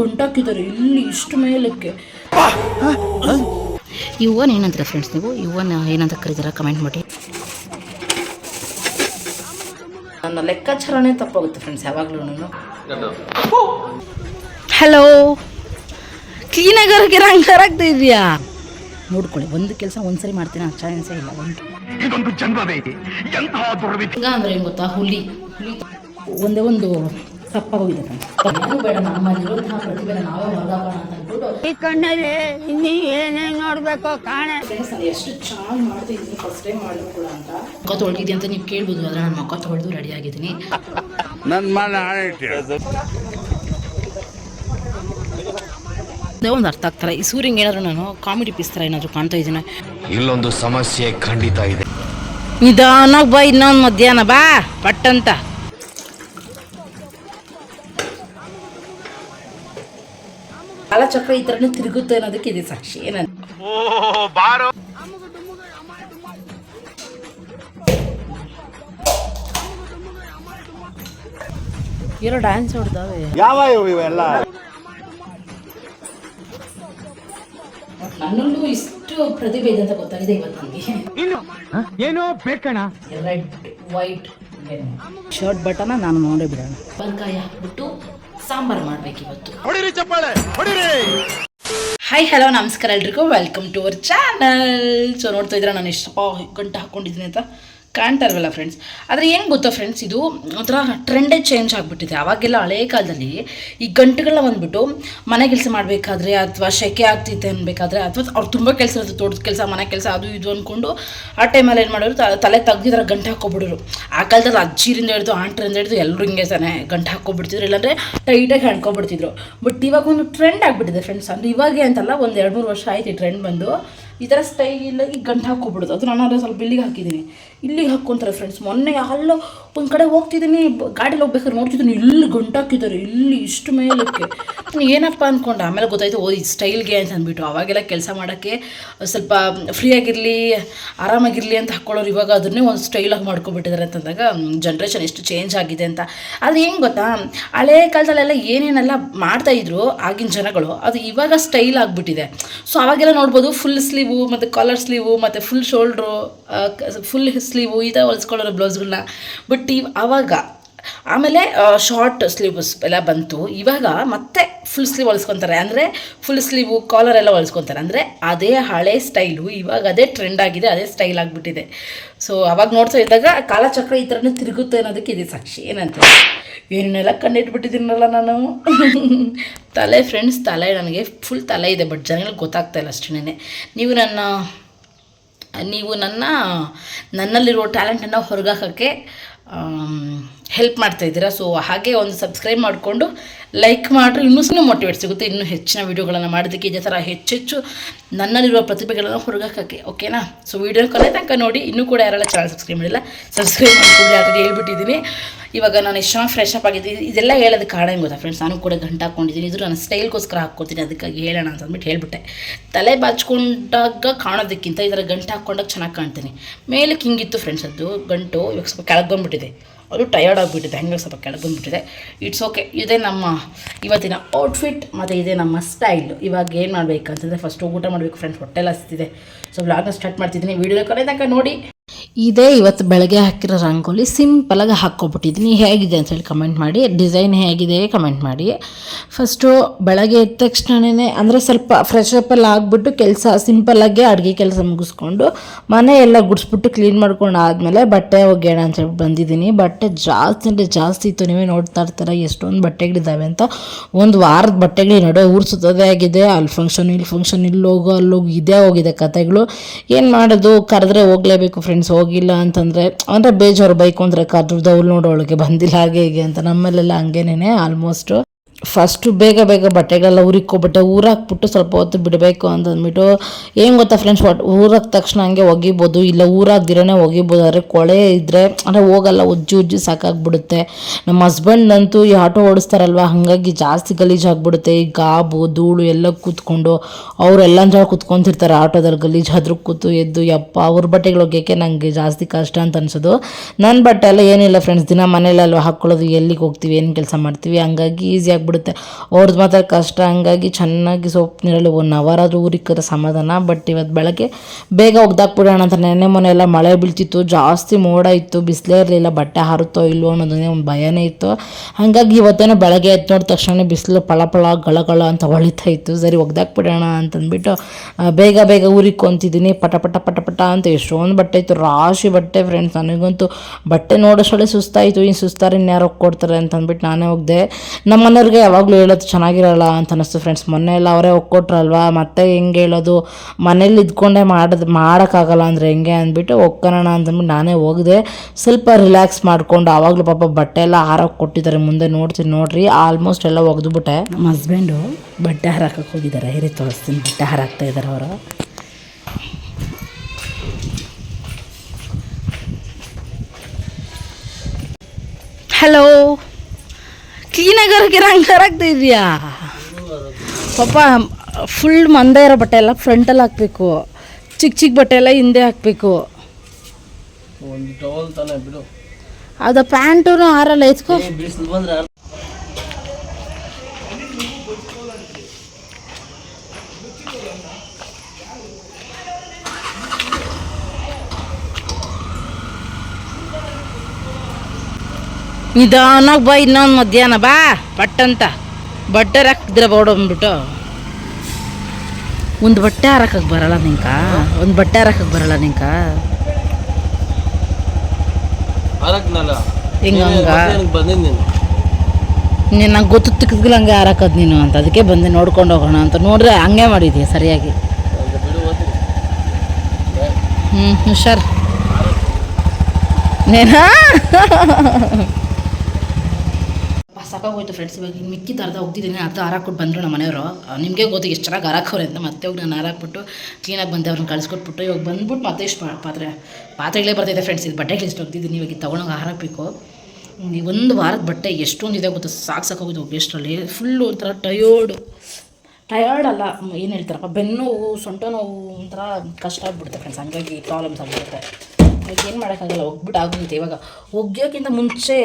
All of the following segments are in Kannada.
ಗಂಟಾಕಿದ್ದಾರೆ ಇಲ್ಲಿ ಇಷ್ಟು ಮೇಲಕ್ಕೆ. ಈ ಏನಂತ ಏನಂತೀರ ಫ್ರೆಂಡ್ಸ್ ನೀವು? ಈ ಹೂವನ್ನ ಏನಂತ ಕರೀತೀರ? ಕಮೆಂಟ್ ಮಾಡಿ. ನನ್ನ ಲೆಕ್ಕಾಚಾರನೇ ತಪ್ಪಾಗುತ್ತೆ ಫ್ರೆಂಡ್ಸ್ ಯಾವಾಗಲೂ ಹಲೋ ಕ್ಲೀನಾಗಿ ಹಂಗಾರಾಗ್ತಾ ಇದೆಯಾ ನೋಡ್ಕೊಳ್ಳಿ ಒಂದು ಕೆಲಸ ಒಂದ್ಸರಿ ಮಾಡ್ತೀನಿ ಆ ಚಾನ್ಸೇ ಇಲ್ಲ ಒಂದು. ಇದೊಂದು ಜನ್ಮವೇ ಎಂತಹ ದುರ್ವಿಧಿ ಈಗ ಅಂದ್ರೆ ಏನು ಗೊತ್ತಾ? ಹುಲಿ. ಹುಲಿ. ಒಂದೇ ಒಂದು ತಪ್ಪಾಗೋಗಿದೆ ಫ್ರೆಂಡ್ಸ್ ಏನು ಬೇಡ ನಮ್ಮಲ್ಲಿರುವಂತಹ ಪ್ರತಿಭೆನ ನಾವೇ ಹೊರಗಾಕೋಣ ಅಂತ ಅಂದ್ಬಿಟ್ಟು ಈ ಕಣ್ಣಲ್ಲಿ ಇನ್ನೀ ಏನೇನ್ ನೋಡ್ಬೇಕು ಕಾಣ. ಫ್ರೆಂಡ್ಸ್ ನಾನು ಎಷ್ಟು ಚೆನ್ನಾಗಿ ಮಾಡ್ತಿದ್ದೀನಿ ಫಸ್ಟ್ ಟೈಮ್ ಮಾಡಿದ್ರು ಕೂಡ ಅಂತ. ಮುಖ ತೊಳ್ದಿದ್ದೆ ಅಂತ ನೀವು ಕೇಳ್ಬೋದು ಆದರೆ ನಾನು ಮುಖ ತೊಳೆದು ರೆಡಿ ಆಗಿದ್ದೀನಿ. ನನ್ನ ಮನೆ ಒಂದು ಅರ್ಥ ಆಗ್ತಾರೆ ಈ ಸೂರ್ಯಂಗೆ ಏನಾದ್ರು ನಾನು ಕಾಮಿಡಿ ಪೀಸ್ ಥರ ಏನಾದರೂ ಕಾಣ್ತಾ ಇದ್ದೀನಿ? ಇಲ್ಲೊಂದು ಸಮಸ್ಯೆ ಖಂಡಿತ ಇದೆ. ನಿಧಾನ ಬಾ ಇನ್ನೊಂದು ಮಧ್ಯಾಹ್ನ ಬಾ ಪಟ್ಟಂತ ಕಾಲಚಕ್ರ ಈ ಥರನೇ ತಿರುಗುತ್ತೆ ಅನ್ನೋದಕ್ಕೆ ಇದೆ ಸಾಕ್ಷಿ. ಏನಂತ? ಓ ಬಾರೋ. ಏನೋ ಡ್ಯಾನ್ಸ್ ಹೊಡ್ದಾವೆ ಯಾವ ಇವೆಲ್ಲ? ನನ್ನಲ್ಲೂ ಇಷ್ಟು ಪ್ರತಿಭೆ ಇದೆ ಅಂತ ಗೊತ್ತಾಗಿದೆ ಇವತ್ತು ನನಗೆ ಇನ್ನು? ಏನೋ ಬೇಕಣ ರೆಡ್ ವೈಟ್ ಶರ್ಟ್ ಬಟನ ನಾನು ನೋಡೇ ಬಿಡೋಣ. ಬಂಕಾಯಿ ಹಾಕ್ಬಿಟ್ಟು ಸಾಂಬಾರು ಮಾಡ್ಬೇಕು ಇವತ್ತು. ಹೊಡಿರಿ ಚಪ್ಪಾಳೆ ಹೊಡಿರಿ. ಹಾಯ್ ಹಲೋ ನಮಸ್ಕಾರ ಎಲ್ರಿಗೂ. Welcome to our channel so ನೋಡ್ತಾ ಇದ್ರೆ ನಾನು ಎಷ್ಟಪ್ಪ ಗಂಟೆ ಹಾಕೊಂಡಿದ್ದೀನಿ ಅಂತ. ಕಾಣ್ತಾ ಇಲ್ವಲ್ಲ ಫ್ರೆಂಡ್ಸ್ ಆದರೆ ಏನು ಗೊತ್ತಾ ಫ್ರೆಂಡ್ಸ್ ಇದು ಒಂಥರ ಟ್ರೆಂಡೇ ಚೇಂಜ್ ಆಗಿಬಿಟ್ಟಿದೆ. ಅವಾಗೆಲ್ಲ ಹಳೆ ಕಾಲದಲ್ಲಿ ಈ ಗಂಟುಗಳನ್ನ ಬಂದ್ಬಿಟ್ಟು ಮನೆ ಕೆಲಸ ಮಾಡಬೇಕಾದ್ರೆ ಅಥವಾ ಶೆಕೆ ಆಗ್ತಿತ್ತು ಅನ್ಬೇಕಾದ್ರೆ, ಅಥವಾ ಅವ್ರು ತುಂಬ ಕೆಲಸ ಇರುತ್ತೆ, ತೋಟದ ಕೆಲಸ, ಮನೆ ಕೆಲಸ, ಅದು ಇದು ಅಂದ್ಕೊಂಡು ಆ ಟೈಮಲ್ಲಿ ಏನು ಮಾಡೋರು ತಲೆ ತೆಗ್ದಿದ್ರೆ ಗಂಟೆ ಹಾಕ್ಕೊಬಿಡೋರು ಆ ಕಾಲದಲ್ಲಿ ಅಜ್ಜಿರಿಂದ ಹಿಡಿದು ಆಂಟ್ರಿಂದ ಹಿಡಿದು ಎಲ್ಲರೂ ಹಿಂಗೆ ತಾನೆ ಗಂಟು ಹಾಕ್ಕೊಬಿಡ್ತಿದ್ರು. ಇಲ್ಲಾಂದರೆ ಟೈಟಾಗಿ ಹಣ್ಕೊಬಿಡ್ತಿದ್ರು ಬಟ್ ಇವಾಗ ಒಂದು ಟ್ರೆಂಡ್ ಆಗಿಬಿಟ್ಟಿದೆ ಫ್ರೆಂಡ್ಸ್ ಅಂದರೆ ಇವಾಗೆ ಅಂತಲ್ಲ ಒಂದು ಎರಡು ಮೂರು ವರ್ಷ ಆಯ್ತು ಈ ಟ್ರೆಂಡ್ ಬಂದು. ಈ ಥರ ಸ್ಟೈಲಾಗಿ ಗಂಟು ಹಾಕ್ಕೊಬಿಡೋದು. ಅದು ನಾನು ಸ್ವಲ್ಪ ಬಿಲ್ಲಿಗೆ ಹಾಕಿದ್ದೀನಿ. ಇಲ್ಲಿಗೆ ಹಾಕ್ಕೊಂತಾರೆ ಫ್ರೆಂಡ್ಸ್ ಮೊನ್ನೆ ಅಲ್ಲೋ ಒಂದು ಕಡೆ ಹೋಗ್ತಿದ್ದೀನಿ ಗಾಡಿಲಿ ಹೋಗ್ಬೇಕಾದ್ರೆ ನೋಡ್ತಿದ್ದೀನಿ ಇಲ್ಲಿ ಗಂಟಾಕಿದ್ದಾರೆ ಇಲ್ಲಿ ಇಷ್ಟು ಮೇಲಕ್ಕೆ. ಏನಪ್ಪ ಅಂದ್ಕೊಂಡೆ ಆಮೇಲೆ ಗೊತ್ತಾಯ್ತು, ಓ, ಈ ಸ್ಟೈಲ್ಗೆ ಅಂತ ಅಂದ್ಬಿಟ್ಟು. ಅವಾಗೆಲ್ಲ ಕೆಲಸ ಮಾಡೋಕ್ಕೆ ಸ್ವಲ್ಪ ಫ್ರೀ ಫ್ರೀಯಾಗಿರಲಿ ಆರಾಮಾಗಿರಲಿ ಅಂತ ಹಾಕ್ಕೊಳ್ಳೋರು ಇವಾಗ ಅದನ್ನೇ ಒಂದು ಸ್ಟೈಲಾಗಿ ಮಾಡ್ಕೊಬಿಟ್ಟಿದ್ದಾರೆ ಅಂತಂದಾಗ ಜನ್ರೇಷನ್ ಎಷ್ಟು ಚೇಂಜ್ ಆಗಿದೆ ಅಂತ. ಅದು ಹೆಂಗೆ ಗೊತ್ತಾ? ಹಳೆ ಕಾಲದಲ್ಲೆಲ್ಲ ಏನೇನೆಲ್ಲ ಮಾಡ್ತಾಯಿದ್ರು ಆಗಿನ ಜನಗಳು, ಅದು ಇವಾಗ ಸ್ಟೈಲ್ ಆಗಿಬಿಟ್ಟಿದೆ. ಸೊ ಅವಾಗೆಲ್ಲ ನೋಡ್ಬೋದು ಫುಲ್ ಸ್ಲೀವು ಮತ್ತು ಕಾಲರ್ ಸ್ಲೀವು ಮತ್ತು ಫುಲ್ ಶೋಲ್ಡ್ರು ಫುಲ್ ಸ್ಲೀವು ಈ ಥರ ಹೊಲಿಸ್ಕೊಳ್ಳೋರು ಬ್ಲೌಸ್ಗಳನ್ನ. ಬಟ್ ಇವ್ ಆವಾಗ ಆಮೇಲೆ ಶಾರ್ಟ್ ಸ್ಲೀವ್ಸ್ ಎಲ್ಲ ಬಂತು. ಇವಾಗ ಮತ್ತೆ ಫುಲ್ ಸ್ಲೀವ್ ಹೊಲಿಸ್ಕೊತಾರೆ. ಅಂದರೆ ಫುಲ್ ಸ್ಲೀವು ಕಾಲರ್ ಎಲ್ಲ ಹೊಲಿಸ್ಕೊತಾರೆ. ಅಂದರೆ ಅದೇ ಹಳೆ ಸ್ಟೈಲು ಇವಾಗ ಅದೇ ಟ್ರೆಂಡ್ ಆಗಿದೆ, ಅದೇ ಸ್ಟೈಲ್ ಆಗಿಬಿಟ್ಟಿದೆ. ಸೊ ಅವಾಗ ನೋಡ್ತಾ ಇದ್ದಾಗ ಕಾಲಚಕ್ರ ಈ ಥರನೂ ತಿರುಗುತ್ತೆ ಅನ್ನೋದಕ್ಕೆ ಇದೆ ಸಾಕ್ಷಿ. ಏನಂತ ಏನೇನೆಲ್ಲ ಕಂಡಿಟ್ಬಿಟ್ಟಿದ್ದೀನಲ್ಲ ನಾನು. ತಲೆ ಫ್ರೆಂಡ್ಸ್ ತಲೆ ನನಗೆ ಫುಲ್ ತಲೆ ಇದೆ ಬಟ್ ಜನಗಳಿಗೆ ಗೊತ್ತಾಗ್ತಾ ಇಲ್ಲ ಅಷ್ಟೇ ನೀವು ನನ್ನ ನೀವು ನನ್ನ ನನ್ನಲ್ಲಿರೋ ಟ್ಯಾಲೆಂಟನ್ನು ಹೊರಗಾಕೋಕ್ಕೆ ಹೆಲ್ಪ್ ಮಾಡ್ತಾ ಇದ್ದೀರಾ. ಸೊ ಹಾಗೆ ಒಂದು ಸಬ್ಸ್ಕ್ರೈಬ್ ಮಾಡಿಕೊಂಡು ಲೈಕ್ ಮಾಡಿದ್ರೆ ಇನ್ನೂ ಮೋಟಿವೇಟ್ ಸಿಗುತ್ತೆ. ಇನ್ನೂ ಹೆಚ್ಚಿನ ವೀಡಿಯೋಗಳನ್ನು ಮಾಡೋದಕ್ಕೆ ಇದೇ ಥರ ಹೆಚ್ಚೆಚ್ಚು ನನ್ನಲ್ಲಿರುವ ಪ್ರತಿಭೆಗಳನ್ನು ಹುಡುಗಾಕೋಕ್ಕೆ ಓಕೆನಾ ಸೊ ವೀಡಿಯೋ ಕೊನೆ ತನಕ ನೋಡಿ. ಇನ್ನೂ ಕೂಡ ಯಾರೆಲ್ಲ ಚಾನಲ್ ಸಬ್ಸ್ಕ್ರೈಬ್ ಮಾಡಿಲ್ಲ ಸಬ್ಸ್ಕ್ರೈಬ್ ಮಾಡ್ಕೊಂಡು ಆಲ್ರೆಡಿ ಹೇಳ್ಬಿಟ್ಟಿದ್ದೀನಿ. ಇವಾಗ ನಾನು ಎಷ್ಟು ಫ್ರೆಶ್ ಅಪ್ ಆಗಿದ್ದೀನಿ. ಇದೆಲ್ಲ ಹೇಳೋದು ಕಾರಣ ಏನು ಗೊತ್ತಾ ಫ್ರೆಂಡ್ಸ್ ನಾನು ಕೂಡ ಗಂಟು ಹಾಕ್ಕೊಂಡಿದ್ದೀನಿ. ಇದು ನನ್ನ ಸ್ಟೈಲ್ಗೋಸ್ಕರ ಹಾಕ್ಕೊತೀನಿ. ಅದಕ್ಕಾಗಿ ಹೇಳೋಣ ಅಂತ ಅಂದ್ಬಿಟ್ಟು ಹೇಳ್ಬಿಟ್ಟೆ. ತಲೆ ಬಾಚ್ಕೊಂಡಾಗ ಕಾಣೋದಕ್ಕಿಂತ ಇದರ ಗಂಟು ಹಾಕ್ಕೊಂಡಾಗ ಚೆನ್ನಾಗಿ ಕಾಣ್ತೀನಿ. ಮೇಲಕ್ಕೆ ಹಿಂಗಿತ್ತು ಫ್ರೆಂಡ್ಸ್ ಅದು. ಗಂಟು ಇವಾಗ ಸ್ವಲ್ಪ ಕೆಳಗೆ ಬಂದುಬಿಟ್ಟಿದೆ. ಅದು ಟಯರ್ಡ್ ಆಗಿಬಿಟ್ಟಿದೆ, ಹೆಂಗೆ ಸ್ವಲ್ಪ ಕೆಳಗೆ ಬಂದುಬಿಟ್ಟಿದೆ. ಇಟ್ಸ್ ಓಕೆ ಇದೇ ನಮ್ಮ ಇವತ್ತಿನ ಔಟ್ಫಿಟ್ ಮತ್ತು ಇದೇ ನಮ್ಮ ಸ್ಟೈಲ್ ಇವಾಗ ಏನು ಮಾಡಬೇಕಂತಂದರೆ ಫಸ್ಟು ಊಟ ಮಾಡಬೇಕು ಫ್ರೆಂಡ್ಸ್ ಹೊಟ್ಟೆಲ್ಲ ಹಸ್ತಿದೆ. ಸೊ ವ್ಲಾಗ್ನ ಸ್ಟಾರ್ಟ್ ಮಾಡ್ತಿದ್ದೀನಿ. ವೀಡಿಯೋ ಕೊನೆ ತನಕ ನೋಡಿ. ಇದೇ ಇವತ್ತು ಬೆಳಗ್ಗೆ ಹಾಕಿರೋ ರಂಗೋಲಿ ಸಿಂಪಲಾಗಿ ಹಾಕ್ಕೊಬಿಟ್ಟಿದ್ದೀನಿ. ಹೇಗಿದೆ ಅಂತ ಹೇಳಿ ಕಮೆಂಟ್ ಮಾಡಿ. ಡಿಸೈನ್ ಹೇಗಿದೆ ಕಮೆಂಟ್ ಮಾಡಿ. ಫಸ್ಟು ಬೆಳಗ್ಗೆ ಎದ್ದ ತಕ್ಷಣವೇ ಅಂದರೆ ಸ್ವಲ್ಪ ಫ್ರೆಶ್ ಅಪ್ಪಲ್ಲಿ ಆಗಿಬಿಟ್ಟು ಕೆಲಸ ಸಿಂಪಲ್ಲಾಗಿ ಅಡುಗೆ ಕೆಲಸ ಮುಗಿಸ್ಕೊಂಡು ಮನೆ ಎಲ್ಲ ಗುಡಿಸ್ಬಿಟ್ಟು ಕ್ಲೀನ್ ಮಾಡ್ಕೊಂಡು ಆದಮೇಲೆ ಬಟ್ಟೆ ಒಗೆಯೋಣ ಅಂತ ಹೇಳಿ ಬಂದಿದ್ದೀನಿ. ಬಟ್ಟೆ ಜಾಸ್ತಿ ಅಂದರೆ ಜಾಸ್ತಿ ಇತ್ತು. ನೀವೇ ನೋಡ್ತಾ ಇರ್ತಾರೆ ಎಷ್ಟೊಂದು ಬಟ್ಟೆಗಳಿದ್ದಾವೆ ಅಂತ. ಒಂದು ವಾರದ ಬಟ್ಟೆಗಳು ನಡುವೆ ಊರು ಸುತ್ತೋದೇ ಆಗಿದೆ. ಅಲ್ಲಿ ಫಂಕ್ಷನ್ ಇಲ್ಲಿ ಫಂಕ್ಷನ್ ಇಲ್ಲಿ ಹೋಗೋ, ಅಲ್ಲಿ ಹೋಗಿ, ಇದೇ ಹೋಗಿದೆ ಕತೆಗಳು. ಏನು ಮಾಡೋದು? ಕರೆದ್ರೆ ಹೋಗಲೇಬೇಕು ಫ್ರೆಂಡ್ಸ್ ಹೋಗಿಲ್ಲ ಅಂತಂದರೆ, ಅಂದರೆ ಬೇಜಾರು ಬೈಕ್ ಅಂದರೆ ಕಾರ್ ಅವ್ರು ನೋಡೋಳಿಗೆ ಬಂದಿಲ್ಲ, ಹಾಗೆ ಹೀಗೆ ಅಂತ ನಮ್ಮಲ್ಲೆಲ್ಲ ಹಂಗೇನೆ ಆಲ್ಮೋಸ್ಟು ಫಸ್ಟು ಬೇಗ ಬೇಗ ಬಟ್ಟೆಗಳೆಲ್ಲ ಊರ ಊರಾಕ್ಬಿಟ್ಟು ಸ್ವಲ್ಪ ಹೊತ್ತು ಬಿಡಬೇಕು ಅಂತಂದ್ಬಿಟ್ಟು, ಏನು ಗೊತ್ತಾ ಫ್ರೆಂಡ್ಸ್ ಒಟ್ಟು ಊರಾದ ತಕ್ಷಣ ಹಂಗೆ ಒಗಿಬೋದು, ಇಲ್ಲ ಊರಾಗ್ದಿರನೇ ಒಗಿಬೋದು, ಆದರೆ ಕೊಳೆ ಇದ್ದರೆ ಅಂದರೆ ಹೋಗಲ್ಲ, ಉಜ್ಜಿ ಉಜ್ಜಿ ಸಾಕಾಗ್ಬಿಡುತ್ತೆ. ನಮ್ಮ ಹಸ್ಬೆಂಡ್ನಂತೂ ಈ ಆಟೋ ಓಡಿಸ್ತಾರಲ್ವ, ಹಾಗಾಗಿ ಜಾಸ್ತಿ ಗಲೀಜು ಆಗ್ಬಿಡುತ್ತೆ. ಈ ಗಾಬು, ಧೂಳು ಎಲ್ಲ ಕೂತ್ಕೊಂಡು ಅವರೆಲ್ಲ ಜನ ಕೂತ್ಕೊಂತಿರ್ತಾರೆ ಆಟೋದಲ್ಲಿ ಗಲೀಜು ಅದ್ರ ಕೂತು ಎದ್ದು, ಯಪ್ಪ, ಅವ್ರ ಬಟ್ಟೆಗಳು ಒಗ್ಯೋಕ್ಕೆ ನನಗೆ ಜಾಸ್ತಿ ಕಷ್ಟ ಅಂತ ಅನ್ಸೋದು. ನನ್ನ ಬಟ್ಟೆ ಎಲ್ಲ ಏನಿಲ್ಲ ಫ್ರೆಂಡ್ಸ್ ದಿನ ಮನೇಲಲ್ವ ಹಾಕ್ಕೊಳ್ಳೋದು, ಎಲ್ಲಿಗೆ ಹೋಗ್ತೀವಿ, ಏನು ಕೆಲಸ ಮಾಡ್ತೀವಿ, ಹಂಗಾಗಿ ಈಸಿಯಾಗಿ ಆಗಿಬಿಡುತ್ತೆ. ಅವ್ರದ್ದು ಮಾತ್ರ ಕಷ್ಟ. ಹಂಗಾಗಿ ಚೆನ್ನಾಗಿ ಸೋಪ್ ನೀರಲ್ಲಿ ಒನ್ ಅವರ್ ಆದರೂ ಊರಿಕ್ಕರೆ ಸಮಾಧಾನ. ಬಟ್ ಇವತ್ತು ಬೆಳಗ್ಗೆ ಬೇಗ ಒಗ್ದಾಕ್ಬಿಡೋಣ ಅಂತ ನೆನ್ನೆ ಮೊನ್ನೆ ಎಲ್ಲ ಮಳೆ ಬೀಳ್ತಿತ್ತು. ಜಾಸ್ತಿ ಮೋಡ ಇತ್ತು. ಬಿಸಿಲೇ ಇರಲಿಲ್ಲ. ಬಟ್ಟೆ ಹಾರುತ್ತೋ ಇಲ್ವೋ ಅನ್ನೋದನ್ನೇ ಒಂದು ಭಯನೇ ಇತ್ತು. ಹಾಗಾಗಿ ಇವತ್ತೇನೋ ಬೆಳಗ್ಗೆ ಎದ್ದು ನೋಡಿದ ತಕ್ಷಣ ಬಿಸಿಲು ಪಳ ಪಳ ಗಳ ಗಳ ಅಂತ ಹೊಳಿತಾ ಇತ್ತು. ಸರಿ ಒಗ್ದಾಕ್ಬಿಡೋಣ ಅಂತಂದ್ಬಿಟ್ಟು ಬೇಗ ಬೇಗ ಊರಿಗೆ ಕೊಂತಿದ್ದೀನಿ ಪಟ ಪಟ ಪಟ ಪಟ ಅಂತ ಎಷ್ಟೊಂದು ಬಟ್ಟೆ ಇತ್ತು. ರಾಶಿ ಬಟ್ಟೆ ಫ್ರೆಂಡ್ಸ್ ನನಗಂತೂ ಬಟ್ಟೆ ನೋಡೋಷ್ಟೊಳ್ಳೆ ಸುಸ್ತಾಯಿತು. ಇನ್ನು ಸುಸ್ತಾರೆ ಇನ್ಯಾರು ಕೊಡ್ತಾರೆ ಅಂತ ಅಂದ್ಬಿಟ್ಟು ನಾನೇ ಹೋಗ್ದೆ ನಮ್ಮ ಮನೆಯವ್ರಿಗೆ ಯಾವಾಗಲೂ ಹೇಳೋದು ಚೆನ್ನಾಗಿರಲ್ಲ ಅಂತ ಅನ್ನಿಸ್ತು ಫ್ರೆಂಡ್ಸ್ ಮೊನ್ನೆ ಎಲ್ಲ ಅವರೇ ಒಕ್ಕೊಟ್ರಲ್ವಾ ಮತ್ತೆ ಹೆಂಗೆ ಹೇಳೋದು? ಮನೇಲಿ ಇದ್ಕೊಂಡೇ ಮಾಡೋದು ಮಾಡೋಕ್ಕಾಗಲ್ಲ ಅಂದರೆ ಹೆಂಗೆ ಅಂದ್ಬಿಟ್ಟು ಒಕ್ಕೋಣ ಅಂತಂದ್ಬಿಟ್ಟು ನಾನೇ ಹೋಗಿದೆ. ಸ್ವಲ್ಪ ರಿಲ್ಯಾಕ್ಸ್ ಮಾಡಿಕೊಂಡು ಆವಾಗಲೂ ಪಾಪ ಬಟ್ಟೆ ಎಲ್ಲ ಹಾರಕ್ಕೆ ಕೊಟ್ಟಿದ್ದಾರೆ. ಮುಂದೆ ನೋಡ್ತೀನಿ ನೋಡ್ರಿ. ಆಲ್ಮೋಸ್ಟ್ ಎಲ್ಲ ಒಗೆದುಬಿಟ್ಟೆ ನಮ್ಮ ಹಸ್ಬೆಂಡು ಬಟ್ಟೆ ಹಾರಕ್ಕೆ ಹೋಗಿದ್ದಾರೆ. ಹೇರಿ ತೋರಿಸ್ತೀನಿ. ಬಟ್ಟೆ ಹಾರಾಕ್ತಾ ಇದ್ದಾರೆ ಅವರು. ಹಲೋ ಕ್ಲೀನಾಗಿ ಹರಕಿರ ಹಂಗೆ ಆಗ್ತಾ ಇದೆಯಾ? ಪಾಪ ಫುಲ್ ಮಂದ ಇರೋ ಬಟ್ಟೆ ಎಲ್ಲ ಫ್ರಂಟಲ್ಲಿ ಹಾಕಬೇಕು. ಚಿಕ್ಕ ಚಿಕ್ಕ ಬಟ್ಟೆ ಎಲ್ಲ ಹಿಂದೆ ಹಾಕಬೇಕು. ಅದು ಪ್ಯಾಂಟೂ ಆರಲ್ಲ ಎತ್ಕೋ. ನಿಧಾನಾಗಿ ಬಾ ಇನ್ನೊಂದು ಮಧ್ಯಾಹ್ನ ಬಾ. ಬಟ್ಟಂತ. ಬಟ್ಟೆ ಬೋಡ ಬೋಡಂದ್ಬಿಟ್ಟು ಒಂದು ಬಟ್ಟೆ ಹಾರಕ್ಕೆ ಬರಲ್ಲ ನಿಂಕ. ಒಂದು ಬಟ್ಟೆ ಹಾರಕ್ಕೆ ಬರಲ್ಲ ನಿಂಕ. ಹಿಂಗ ನೀನು ನಂಗೆ ಗೊತ್ತು ತಿಕ್ಕದ್ಗಿಲ್ಲ ಹಂಗೆ ಹಾರಕದ್ ನೀನು ಅಂತ. ಅದಕ್ಕೆ ಬಂದೆ ನೋಡ್ಕೊಂಡು ಹೋಗೋಣ ಅಂತ. ನೋಡ್ರೆ ಹಂಗೆ ಮಾಡಿದ್ಯ ಸರಿಯಾಗಿ? ಹ್ಞೂ ಹುಷಾರು. ನೇನಾ? ಸಾಕಾಗೋಯ್ತು ಫ್ರೆಂಡ್ಸ್ ಇವಾಗ ಮಿಕ್ಕಿ ಮಿಕ್ಕಿದ ಅರ್ಧ ಹೋಗ್ತಿದ್ದೀನಿ ಅರ್ಧ ಹಾರಾಕ್ಬಿಟ್ಟು ಬಂದರು ನಮ್ಮ ಮನೆಯವರು ನಿಮಗೆ ಗೊತ್ತಿಗೆ ಎಷ್ಟು ಚೆನ್ನಾಗಿ ಹಾರಾಕವ್ರೆ ಅಂತ. ಮತ್ತೆ ಹೋಗಿ ನಾನು ಹಾರಾಕ್ಬಿಟ್ಟು ಕ್ಲೀನಾಗಿ ಬಂದೆ, ಅವ್ರನ್ನ ಕಳಿಸ್ಕೊಟ್ಬಿಟ್ಟು. ಇವಾಗ ಬಂದ್ಬಿಟ್ಟು ಮತ್ತೆ ಇಷ್ಟು ಪಾತ್ರೆ ಪಾತ್ರೆಗಳೇ ಬರ್ತಿದೆ ಫ್ರೆಂಡ್ಸ್ ಇದು ಇಷ್ಟು ಹೋಗ್ತಿದ್ದೀನಿ. ಇವಾಗ ಇದು ತೊಗೊಂಡೋಗಿ ಹಾರಾಕಬೇಕು. ಈ ಒಂದು ವಾರದ ಬಟ್ಟೆ ಎಷ್ಟೊಂದಿದೆ ಗೊತ್ತಾ? ಸಾಕು ಸಾಕಾಗೋದು ಎಷ್ಟರಲ್ಲಿ ಫುಲ್ಲು ಒಂಥರ ಟಯರ್ಡು ಟಯರ್ಡ್ ಅಲ್ಲ. ಏನು ಹೇಳ್ತಾರಪ್ಪ? ಬೆನ್ನು ನೋವು, ಸೊಂಟ ನೋವು ಒಂಥರ ಕಷ್ಟ ಆಗ್ಬಿಡುತ್ತೆ ಫ್ರೆಂಡ್ಸ್ ಹಂಗಾಗಿ ಪ್ರಾಬ್ಲಮ್ಸ್ ಆಗ್ಬಿಡುತ್ತೆ. ಏನು ಮಾಡೋಕ್ಕಾಗಲ್ಲ ಹೋಗ್ಬಿಟ್ಟು ಆಗುತ್ತೆ ಇವಾಗ. ಒಗ್ಯೋಕ್ಕಿಂತ ಮುಂಚೆ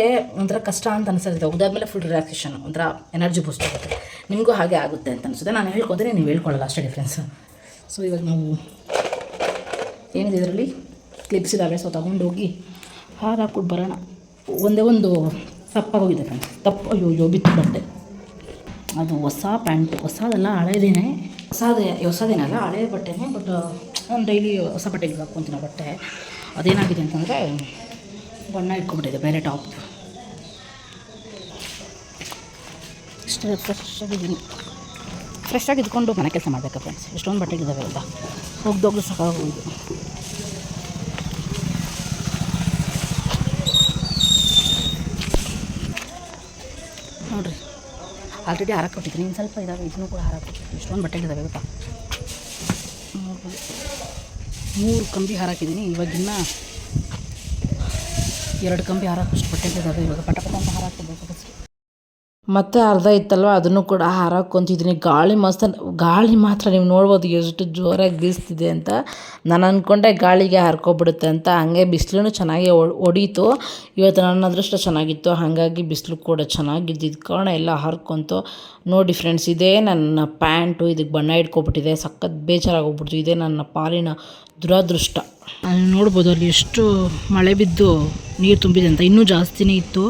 ಒಂಥರ ಕಷ್ಟ ಅಂತ ಅನಿಸುತ್ತೆ. ಒಗ್ದಾದ್ಮೇಲೆ ಫುಲ್ ರಿಲ್ಯಾಕ್ಸೇಷನ್ ಒಂಥರ ಎನರ್ಜಿ ಬೂಸ್ಟ್ ಆಗುತ್ತೆ. ನಿಮಗೂ ಹಾಗೆ ಆಗುತ್ತೆ ಅಂತ ಅನಿಸುತ್ತೆ. ನಾನು ಹೇಳ್ಕೊತೀನಿ, ನೀವು ಹೇಳ್ಕೊಳ್ಳಲ್ಲ ಅಷ್ಟೇ ಡಿಫ್ರೆನ್ಸ್ ಸೊ ಇವಾಗ ನಾವು ಏನಿದೆ ಇದರಲ್ಲಿ? ಕ್ಲಿಪ್ಸ್ ಇದ್ದಾವೆ ಸೊ ತಗೊಂಡೋಗಿ ಹಾರ ಹಾಕ್ಬಿಟ್ಟು ಬರೋಣ. ಒಂದೇ ಒಂದು ತಪ್ಪಾಗೋಗಿದೆ ಫ್ರೆಂಡ್ಸ್ ತಪ್ಪು, ಅಯ್ಯೋ ಅಯ್ಯೋ, ಬಿತ್ತು ಬಟ್ಟೆ. ಅದು ಹೊಸ ಪ್ಯಾಂಟ್, ಹೊಸದೆಲ್ಲ, ಹಳೇದೇನೆ. ಹೊಸದೇ, ಹೊಸದೇನಲ್ಲ, ಹಳೇ ಬಟ್ಟೆನೇ, ಬಟ್ ಡೈಲಿ ಹೊಸ ಬಟ್ಟೆಗೆ ಹಾಕ್ಕೊತೀನಿ ಬಟ್ಟೆ. ಅದೇನಾಗಿದೆ ಅಂತಂದರೆ ಬಣ್ಣ ಇಟ್ಕೊಬಿಟ್ಟಿದೆ ಬೇರೆ ಟಾಪ್. ಇಷ್ಟು ಫ್ರೆಶ್ ಆಗಿದ್ದೀನಿ ಫ್ರೆಶ್ ಆಗಿ ಇದ್ಕೊಂಡು ಮನೆ ಕೆಲಸ ಮಾಡಬೇಕಾ ಫ್ರೆಂಡ್ಸ್ ಎಷ್ಟೊಂದು ಬಟ್ಟೆಗಿದ್ದಾವೆ ಅಲ್ಲ ಹೋಗ್ದೋಗ್ಲು ಸಾಕಾಗೋದು ನೋಡಿರಿ ಆಲ್ರೆಡಿ ಹಾರಕ್ಕೆ ಕೊಟ್ಟಿದ್ದೀನಿ, ಇನ್ನು ಸ್ವಲ್ಪ ಇದಾವೆ, ಇದನ್ನು ಕೂಡ ಹಾರಕ್ಕೆ ಕೊಟ್ಟಿದ್ದೀನಿ. ಎಷ್ಟೊಂದು ಬಟ್ಟೆಗಳಿದ್ದಾವೆ ಗೊತ್ತಾ? ಮೂರು ಕಂಬಿ ಹಾರಾಕಿದ್ದೀನಿ ಇವಾಗಿನ್ನ ಎರಡು ಕಂಬಿ ಹಾರಾಕಷ್ಟು ಬಟ್ಟೆಗಳಿದ್ದಾವೆ ಇವಾಗ ಪಟ ಪಟ ಅಂತ ಮತ್ತೆ ಅರ್ಧ ಇತ್ತಲ್ವ? ಅದನ್ನು ಕೂಡ ಹಾರಾಕೊಂತಿದ್ದೀನಿ ಗಾಳಿ ಮಸ್ತ ಗಾಳಿ ಮಾತ್ರ ನೀವು ನೋಡ್ಬೋದು ಎಷ್ಟು ಜೋರಾಗಿ ಬೀಸ್ತಿದೆ ಅಂತ. ನಾನು ಅಂದ್ಕೊಂಡೆ ಗಾಳಿಗೆ ಹಾರ್ಕೊಬಿಡುತ್ತೆ ಅಂತ. ಹಂಗೆ ಬಿಸಿಲು ಚೆನ್ನಾಗಿ ಹೊಡ್- ಹೊಡೀತು ಇವತ್ತು ನನ್ನ ಅದೃಷ್ಟ ಚೆನ್ನಾಗಿತ್ತು. ಹಾಗಾಗಿ ಬಿಸಿಲು ಕೂಡ ಚೆನ್ನಾಗಿದ್ದಿದ್ದ ಕಾರಣ ಎಲ್ಲ ಹಾರ್ಕೊಂತು. ನೋಡಿ ಫ್ರೆಂಡ್ಸ್ ಇದೇ ನನ್ನ ಪ್ಯಾಂಟು. ಇದಕ್ಕೆ ಬಣ್ಣ ಇಟ್ಕೊಬಿಟ್ಟಿದೆ. ಸಖತ್ ಬೇಜಾರಾಗೋಗ್ಬಿಡ್ತು ಇದೇ ನನ್ನ ಪಾಲಿನ ದುರಾದೃಷ್ಟ. ನೋಡ್ಬೋದು ಅಲ್ಲಿ ಎಷ್ಟು ಮಳೆ ಬಿದ್ದು ನೀರು ತುಂಬಿದೆ ಅಂತ. ಇನ್ನೂ ಜಾಸ್ತಿನೇ ಇತ್ತು.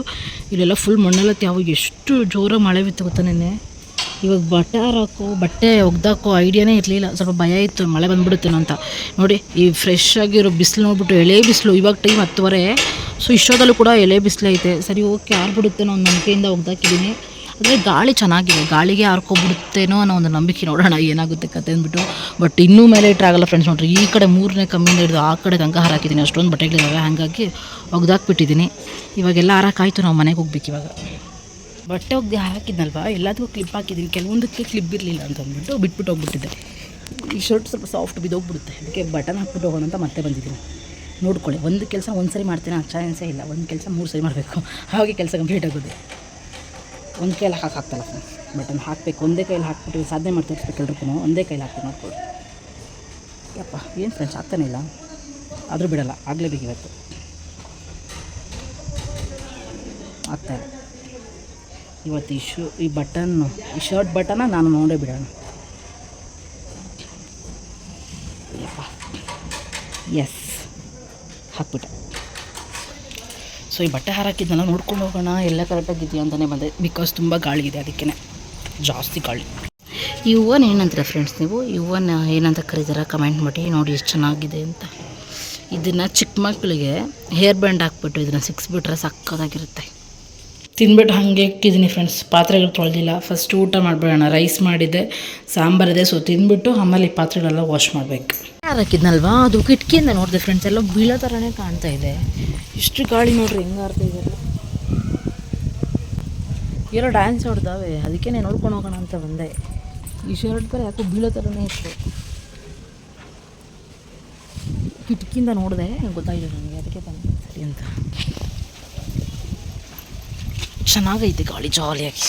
ಇಲ್ಲೆಲ್ಲ ಫುಲ್ ಮಣ್ಣೆಲ್ಲ ತ್ಯಾವ ಎಷ್ಟು ಜೋರಾಗಿ ಮಳೆ ಬಿತ್ತು ಗೊತ್ತಾ ನೆನ್ನೆ. ಇವಾಗ ಬಟ್ಟೆ ಹಾರಾಕೋ, ಬಟ್ಟೆ ಒಗ್ದಾಕೋ ಐಡಿಯಾನೇ ಇರಲಿಲ್ಲ. ಸ್ವಲ್ಪ ಭಯ ಇತ್ತು. ಮಳೆ ಬಂದ್ಬಿಡುತ್ತೇನೋ ಅಂತ. ನೋಡಿ, ಈ ಫ್ರೆಶ್ ಆಗಿರೋ ಬಿಸಿಲು ನೋಡ್ಬಿಟ್ಟು ಎಳೆ ಬಿಸಿಲು. ಇವಾಗ ಟೈಮ್ ಹತ್ತುವರೆ. ಸೊ ಇಷ್ಟೋದಲ್ಲೂ ಕೂಡ ಎಳೆ ಬಿಸಿಲೈತೆ ಸರಿ ಓಕೆ ಆರ್ಬಿಡುತ್ತೇನೋ ಒಂದು ನಂಬಿಕೆಯಿಂದ ಒಗ್ದಾಕಿದ್ದೀನಿ. ಆದರೆ ಗಾಳಿ ಚೆನ್ನಾಗಿದೆ. ಗಾಳಿಗೆ ಹಾರ್ಕೊಬಿಡುತ್ತೇನೋ ಅನ್ನೋ ಒಂದು ನಂಬಿಕೆ ನೋಡೋಣ, ಏನಾಗುತ್ತೆ ಕತೆ ಅಂದ್ಬಿಟ್ಟು. ಬಟ್ ಇನ್ನೂ ಮೇಲೆ ಇಟ್ಟರೆ ಆಗಲ್ಲ ಫ್ರೆಂಡ್ಸ್ ನೋಡ್ರಿ, ಈ ಕಡೆ ಮೂರನೇ ಕಮ್ಮಿಯಿಂದ ಹಿಡಿದು ಆ ಕಡೆ ಗಂಗ ಹಾರಾಕಿದ್ದೀನಿ ಅಷ್ಟೊಂದು ಬಟ್ಟೆಗಳಿದ್ದಾವೆ ಹಾಗಾಗಿ ಒಗ್ದಾಕ್ಬಿಟ್ಟಿದ್ದೀನಿ. ಇವಾಗೆಲ್ಲ ಹಾರಾಕಾಯ್ತು ನಾವು ಮನೆಗೆ ಹೋಗ್ಬೇಕು ಇವಾಗ. ಬಟ್ಟೆ ಒಗ್ದು ಹಾಕಿದ್ನಲ್ವ? ಎಲ್ಲದಕ್ಕೂ ಕ್ಲಿಪ್ ಹಾಕಿದ್ದೀನಿ. ಕೆಲವೊಂದಕ್ಕೆ ಕ್ಲಿಪ್ ಇರಲಿಲ್ಲ ಅಂತ ಅಂದ್ಬಿಟ್ಟು ಬಿಟ್ಬಿಟ್ಟು ಹೋಗ್ಬಿಟ್ಟಿದ್ದೆ. ಈ ಶರ್ಟ್ ಸ್ವಲ್ಪ ಸಾಫ್ಟ್ ಬಿದ್ದೋಗ್ಬಿಡುತ್ತೆ. ಅದಕ್ಕೆ ಬಟನ್ ಹಾಕ್ಬಿಟ್ಟು ಹೋಗೋಣ ಅಂತ ಮತ್ತೆ ಬಂದಿದ್ದೀನಿ. ನೋಡ್ಕೊಳ್ಳಿ, ಒಂದು ಕೆಲಸ ಒಂದು ಸರಿ ಮಾಡ್ತೀನಿ ಆ ಚಾನ್ಸೇ ಇಲ್ಲ. ಒಂದು ಕೆಲಸ ಮೂರು ಸರಿ ಮಾಡಬೇಕು. ಹಾಗೆ ಕೆಲಸ ಕಂಪ್ಲೀಟ್ ಆಗೋದು. ಒಂದು ಕೈಯಲ್ಲಿ ಹಾಕಾಗ್ತಲ್ಲ ಫ್ರೆಂಡ್ಸ್ ಬಟನ್ ಹಾಕಬೇಕು, ಒಂದೇ ಕೈಯಲ್ಲಿ ಹಾಕ್ಬಿಟ್ಟು ಸಾಧನೆ ಮಾಡಿ ತೋರಿಸ್ಬೇಕು ಎಲ್ರಿಗೂ ಒಂದೇ ಕೈಯಲ್ಲಿ ಹಾಕ್ತೀನಿ ನೋಡ್ಕೊಳ್ಳಿ ಯಪ್ಪ, ಏನು ಫ್ರೆಂಡ್ಸ್ ಆಗ್ತಾನೆ ಇಲ್ಲ. ಆದರೂ ಬಿಡಲ್ಲ ಆಗಲೇಬೇಕು ಇವತ್ತು. ಆಗ್ತಾಯಿಲ್ಲ ಇವತ್ತು ಈ ಶೂ, ಈ ಬಟನ್ನು ಈ ಶರ್ಟ್ ಬಟನ್ನ ನಾನು ನೋಡೇ ಬಿಡೋಣ. ಎಸ್ ಹಾಕ್ಬಿಟ್ಟೆ. ಸೊ ಈ ಬಟ್ಟೆ ಹಾರಾಕಿದ್ದೆಲ್ಲ ನೋಡ್ಕೊಂಡು ಹೋಗೋಣ ಎಲ್ಲ ಕರೆಕ್ಟಾಗಿದೆಯಾ ಅಂತಲೇ ಬಂದೆ. ಬಿಕಾಸ್ ತುಂಬ ಗಾಳಿ ಇದೆ ಅದಕ್ಕೇ ಜಾಸ್ತಿ ಗಾಳಿ. ಈ ಹೂವನ್ನ ಏನಂತೀರ ಫ್ರೆಂಡ್ಸ್ ನೀವು? ಈ ಹೂವನ್ನ ಏನಂತ ಕರೀತೀರ? ಕಮೆಂಟ್ ಮಾಡಿ. ನೋಡಿ ಎಷ್ಟು ಚೆನ್ನಾಗಿದೆ ಅಂತ. ಇದನ್ನು ಚಿಕ್ಕ ಮಕ್ಕಳಿಗೆ ಹೇರ್ ಬ್ಯಾಂಡ್ ಹಾಕ್ಬಿಟ್ಟು ಇದನ್ನು ಸಿಕ್ಸ್ಬಿಟ್ರೆ ಸಕ್ಕದಾಗಿರುತ್ತೆ ತಿನ್ಬಿಟ್ಟು ಹಾಗೆ ಇಕ್ಕಿದ್ದೀನಿ ಫ್ರೆಂಡ್ಸ್ ಪಾತ್ರೆಗಳು ತೊಳೆದಿಲ್ಲ. ಫಸ್ಟ್ ಊಟ ಮಾಡಿಬಿಡೋಣ. ರೈಸ್ ಮಾಡಿದೆ ಸಾಂಬಾರಿದೆ ಸೊ ತಿಂದ್ಬಿಟ್ಟು ಆಮೇಲೆ ಈ ಪಾತ್ರೆಗಳೆಲ್ಲ ವಾಶ್ ಮಾಡಬೇಕು. ಹಾಕಿದ್ನಲ್ವಾ? ಅದು ಕಿಟಕಿಯಿಂದ ನೋಡಿದೆ ಫ್ರೆಂಡ್ಸ್ ಎಲ್ಲ ಬೀಳೋ ಥರನೇ ಕಾಣ್ತಾ ಇದೆ. ಇಷ್ಟು ಗಾಳಿ ನೋಡ್ರಿ, ಹೆಂಗೆ ಆಡ್ತಾ ಇದೆಲ್ಲ ಏನೋ ಡ್ಯಾನ್ಸ್ ಹೊಡ್ದಾವೆ ಅದಕ್ಕೆ ನೋಡ್ಕೊಂಡು ಹೋಗೋಣ ಅಂತ ಬಂದೆ. ಈ ಶರ್ಟ್ ಬೇರೆ ಯಾಕೋ ಬೀಳೋ ಥರನೇ ಇತ್ತು. ಕಿಟಕಿಯಿಂದ ನೋಡಿದೆ ಗೊತ್ತಾಗಿಲ್ಲ ನನಗೆ, ಅದಕ್ಕೆ ಬಂದೆ. ಸರಿ ಅಂತ. ಚೆನ್ನಾಗೈತೆ ಗಾಳಿ ಜಾಲಿಯಾಗಿ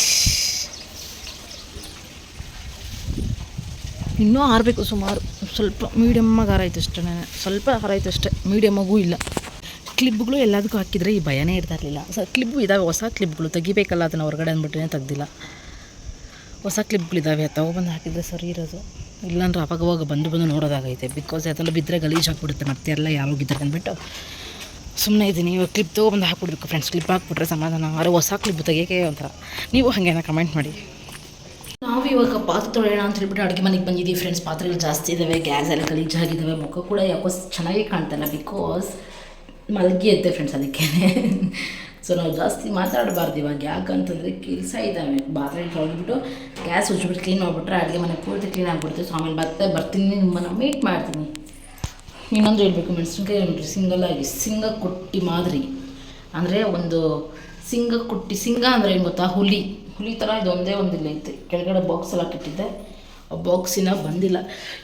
ಇನ್ನೂ ಆರಬೇಕು ಸುಮಾರು. ಸ್ವಲ್ಪ ಮೀಡಿಯಮ್ಮಾಗಿ ಆರಾಯ್ತು ಅಷ್ಟೇ ಸ್ವಲ್ಪ ಆರಾಯ್ತು ಅಷ್ಟೇ. ಮೀಡಿಯಮ್ಮಾಗೂ ಇಲ್ಲ. ಕ್ಲಿಪ್ಗಳು ಎಲ್ಲದಕ್ಕೂ ಹಾಕಿದರೆ ಈ ಭಯನೇ ಇರ್ತಾ ಇರಲಿಲ್ಲ. ಸೊ ಕ್ಲಿಪ್ ಇದ್ದಾವೆ ಹೊಸ ಕ್ಲಿಪ್ಗಳು ತೆಗಿಬೇಕಲ್ಲ ಅದನ್ನು ಹೊರಗಡೆ ಅಂದ್ಬಿಟ್ಟೇ ತೆಗ್ದಿಲ್ಲ. ಹೊಸ ಕ್ಲಿಪ್ಗಳಿದ್ದಾವೆ ತಗೊಬಂದು ಹಾಕಿದರೆ ಸರಿ ಇರೋದು. ಇಲ್ಲಾಂದ್ರೆ ಅವಾಗವಾಗ ಬಂದು ಬಂದು ನೋಡೋದಾಗೈತೆ. ಬಿಕಾಸ್ ಅದೆಲ್ಲ ಬಿದ್ದರೆ ಗಲೀಜು ಹಾಕ್ಬಿಡುತ್ತೆ ಮತ್ತೆ ಎಲ್ಲ ಯಾರೋಗಿದ್ದಾರೆ ಅಂದ್ಬಿಟ್ಟು ಸುಮ್ಮನೆ ಇದ್ದೀನಿ. ಇವಾಗ ಕ್ಲಿಪ್ ತೊಗೊಬಂದು ಹಾಕ್ಬಿಡ್ಬೇಕು ಫ್ರೆಂಡ್ಸ್ ಕ್ಲಿಪ್ ಹಾಕ್ಬಿಟ್ರೆ ಸಮಾಧಾನ. ಆದರೆ ಹೊಸ ಕ್ಲಿಪ್ ತೆಗಿಯೋಕೆ ಒಂಥರ. ನೀವು ಹಾಗೇನ ಕಮೆಂಟ್ ಮಾಡಿ. ನಾವು ಇವಾಗ ಪಾತ್ರೆ ತೊಳೆಯೋಣ ಅಂತ ಹೇಳ್ಬಿಟ್ಟು ಅಡುಗೆ ಮನೆಗೆ ಬಂದಿದ್ದೀವಿ ಫ್ರೆಂಡ್ಸ್ ಪಾತ್ರೆಗಳು ಜಾಸ್ತಿ ಇದ್ದಾವೆ ಗ್ಯಾಸ್ ಎಲ್ಲ ಗಲೀಜಾಗಿದ್ದಾವೆ ಮುಖ ಕೂಡ ಯಾಕೋ ಚೆನ್ನಾಗಿ ಕಾಣ್ತಲ್ಲ ಬಿಕಾಸ್ ಮಲಗಿ ಎದ್ದೆ ಫ್ರೆಂಡ್ಸ್ ಅದಕ್ಕೆ. ಸೊ ನಾವು ಜಾಸ್ತಿ ಮಾತಾಡಬಾರ್ದು ಇವಾಗ. ಯಾಕಂತಂದರೆ ಕೆಲಸ ಇದ್ದಾವೆ ಪಾತ್ರೆ ತೊಳೆದ್ಬಿಟ್ಟು ಗ್ಯಾಸ್ ಉಜ್ಬಿಟ್ಟು ಕ್ಲೀನ್ ಮಾಡಿಬಿಟ್ರೆ ಅಡುಗೆ ಮನೆ ಪೂರ್ತಿ ಕ್ಲೀನ್ ಆಗಿಬಿಡ್ತೀವಿ ಸೊ ಆಮೇಲೆ ಬರ್ತಾ ಬರ್ತೀನಿ, ನಿಮ್ಮನ್ನು ಮೀಟ್ ಮಾಡ್ತೀನಿ. ಇನ್ನೊಂದು ಹೇಳ್ಬೇಕು ಮೆಣಸಿನ್ಕಾಯಿ ನೋಡ್ರಿ ಸಿಂಗಲ್ ಆಗಿ, ಸಿಂಗ ಕುಟ್ಟಿ ಮಾದರಿ. ಅಂದರೆ ಒಂದು ಸಿಂಗ ಕುಟ್ಟಿ, ಸಿಂಗ ಅಂದರೆ ಏನು ಗೊತ್ತಾ? ಹುಲಿ. ಹುಲಿ ಥರ ಇದು ಒಂದೇ ಒಂದಿಲ್ಲ ಐತೆ. ಕೆಳಗಡೆ ಬಾಕ್ಸಲ್ಲಿ ಹಾಕಿಟ್ಟಿದ್ದೆ. ಆ ಬಾಕ್ಸಿನ ಬಂದಿಲ್ಲ.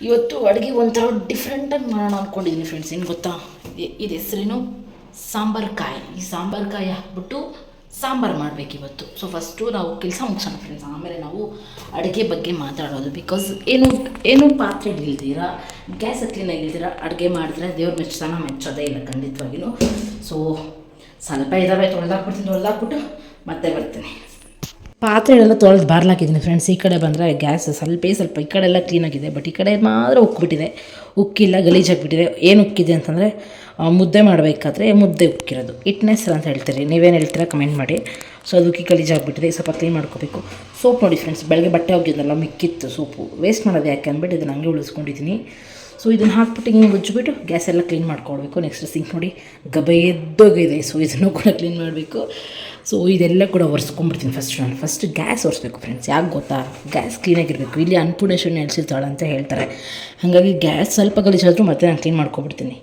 ಇವತ್ತು ಅಡುಗೆ ಒಂಥರ ಡಿಫ್ರೆಂಟಾಗಿ ಮಾಡೋಣ ಅಂದ್ಕೊಂಡಿದ್ದೀನಿ ಫ್ರೆಂಡ್ಸ್ ಏನು ಗೊತ್ತಾ? ಇದು ಹೆಸರೇನು? ಸಾಂಬಾರು ಕಾಯಿ ಈ ಸಾಂಬಾರು ಕಾಯಿ ಹಾಕ್ಬಿಟ್ಟು ಸಾಂಬಾರು ಮಾಡಬೇಕು ಇವತ್ತು. ಸೊ ಫಸ್ಟು ನಾವು ಕೆಲಸ ಮುಗಿಸೋಣ ಫ್ರೆಂಡ್ಸ್ ಆಮೇಲೆ ನಾವು ಅಡುಗೆ ಬಗ್ಗೆ ಮಾತಾಡೋದು. ಬಿಕಾಸ್ ಏನು ಏನು ಪಾತ್ರೆ ಇಲ್ದಿರ, ಗ್ಯಾಸ್ ಕ್ಲೀನಾಗಿ ಇಲ್ದಿರ ಅಡುಗೆ ಮಾಡಿದ್ರೆ ದೇವ್ರ ಮೆಚ್ಚನ ಮೆಚ್ಚೋದೇ ಇಲ್ಲ ಖಂಡಿತವಾಗಿಯೂ ಸೊ ಸ್ವಲ್ಪ ಇದ್ದಾವೆ ತೊಳೆದಾಕ್ಬಿಡ್ತೀನಿ, ತೊಳೆದಾಕ್ಬಿಟ್ಟು ಮತ್ತೆ ಬರ್ತೀನಿ. ಪಾತ್ರೆಗಳೆಲ್ಲ ತೊಳೆದು ಬಾರ್ಲಾಕಿದ್ದೀನಿ ಫ್ರೆಂಡ್ಸ್ ಈ ಕಡೆ ಬಂದರೆ ಗ್ಯಾಸ್ ಸ್ವಲ್ಪ ಸ್ವಲ್ಪ ಈ ಕಡೆ ಎಲ್ಲ ಕ್ಲೀನಾಗಿದೆ ಬಟ್ ಈ ಕಡೆ ಮಾತ್ರ ಉಕ್ಕಿಬಿಟ್ಟಿದೆ ಉಕ್ಕಿಲ್ಲ ಗಲೀಜಾಗಿಬಿಟ್ಟಿದೆ ಏನು ಉಕ್ಕಿದೆ ಅಂತಂದರೆ ಮುದ್ದೆ ಮಾಡಬೇಕಾದ್ರೆ ಮುದ್ದೆ ಉಕ್ಕಿರೋದು. ಇಟ್ನೆಸ್ ಅಂತ ಹೇಳ್ತೀರಿ, ನೀವೇನು ಹೇಳ್ತೀರಾ ಕಮೆಂಟ್ ಮಾಡಿ. ಸೊ ಅದು ಉಕ್ಕಿ ಗಲೀಜಾಗಿಬಿಟ್ಟಿದೆ ಸ್ವಲ್ಪ ಕ್ಲೀನ್ ಮಾಡ್ಕೋಬೇಕು. ಸೋಪ್ ನೋಡಿ ಫ್ರೆಂಡ್ಸ್ ಬೆಳಗ್ಗೆ ಬಟ್ಟೆ ಹೋಗಿದ್ದಲ್ಲ ಮಿಕ್ಕಿತ್ತು ಸೋಪು. ವೇಸ್ಟ್ ಮಾಡೋದು ಯಾಕೆ ಅಂದ್ಬಿಟ್ಟು ಇದನ್ನು ಹಂಗೆ ಉಳಿಸ್ಕೊಂಡಿದ್ದೀನಿ. ಸೊ ಇದನ್ನು ಹಾಕ್ಬಿಟ್ಟು ಹಿಂಗೆ ಉಜ್ಜಿಬಿಟ್ಟು ಗ್ಯಾಸ್ ಎಲ್ಲ ಕ್ಲೀನ್ ಮಾಡ್ಕೊಳ್ಬೇಕು ನೆಕ್ಸ್ಟ್ ಸಿಂಕ್ ನೋಡಿ ಗಬೆ ಎದ್ದೋಗಿದೆ ಸೊ ಇದನ್ನು ಕೂಡ ಕ್ಲೀನ್ ಮಾಡಬೇಕು. ಸೊ ಇದೆಲ್ಲ ಕೂಡ ಒರೆಸ್ಕೊಂಡ್ಬಿಡ್ತೀನಿ ಫಸ್ಟ್ ನಾನು. ಫಸ್ಟ್ ಗ್ಯಾಸ್ ಒರೆಸ್ಬೇಕು ಫ್ರೆಂಡ್ಸ್ ಯಾಕೆ ಗೊತ್ತಾ? ಗ್ಯಾಸ್ ಕ್ಲೀನಾಗಿರಬೇಕು ಇಲ್ಲಿ ಅನ್ಪೂರ್ಣೇಶ್ವರಿ ನೆಲೆಸಿರ್ತಾಳೆ ಅಂತ ಹೇಳ್ತಾರೆ. ಹಾಗಾಗಿ ಗ್ಯಾಸ್ ಸ್ವಲ್ಪ ಗಲೀಜಾದರೂ ಮತ್ತೆ ನಾನು ಕ್ಲೀನ್ ಮಾಡ್ಕೊಬಿಡ್ತೀನಿ.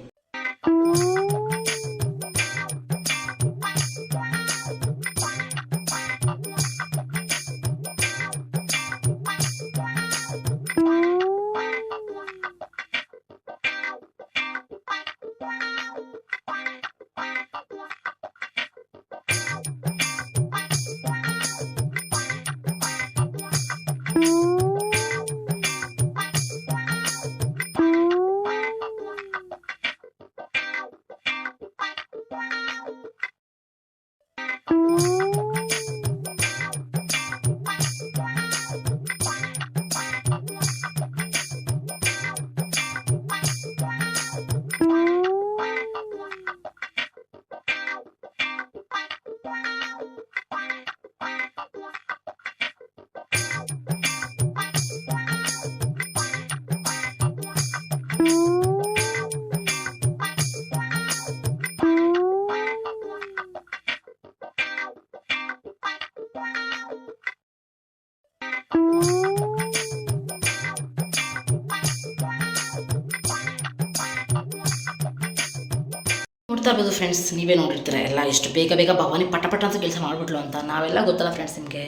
ನೋಡ್ತಾ ಇರ್ಬೋದು ಫ್ರೆಂಡ್ಸ್ ನೀವೇ ನೋಡಿರ್ತೀರ ಎಲ್ಲ ಎಷ್ಟು ಬೇಗ ಬೇಗ ಭವಾನಿ ಪಟ ಪಟ ಅಂತ ಕೆಲಸ ಮಾಡಿಬಿಟ್ಲು ಅಂತ ನಾವೆಲ್ಲ ಗೊತ್ತಲ್ಲ ಫ್ರೆಂಡ್ಸ್ ನಿಮಗೆ.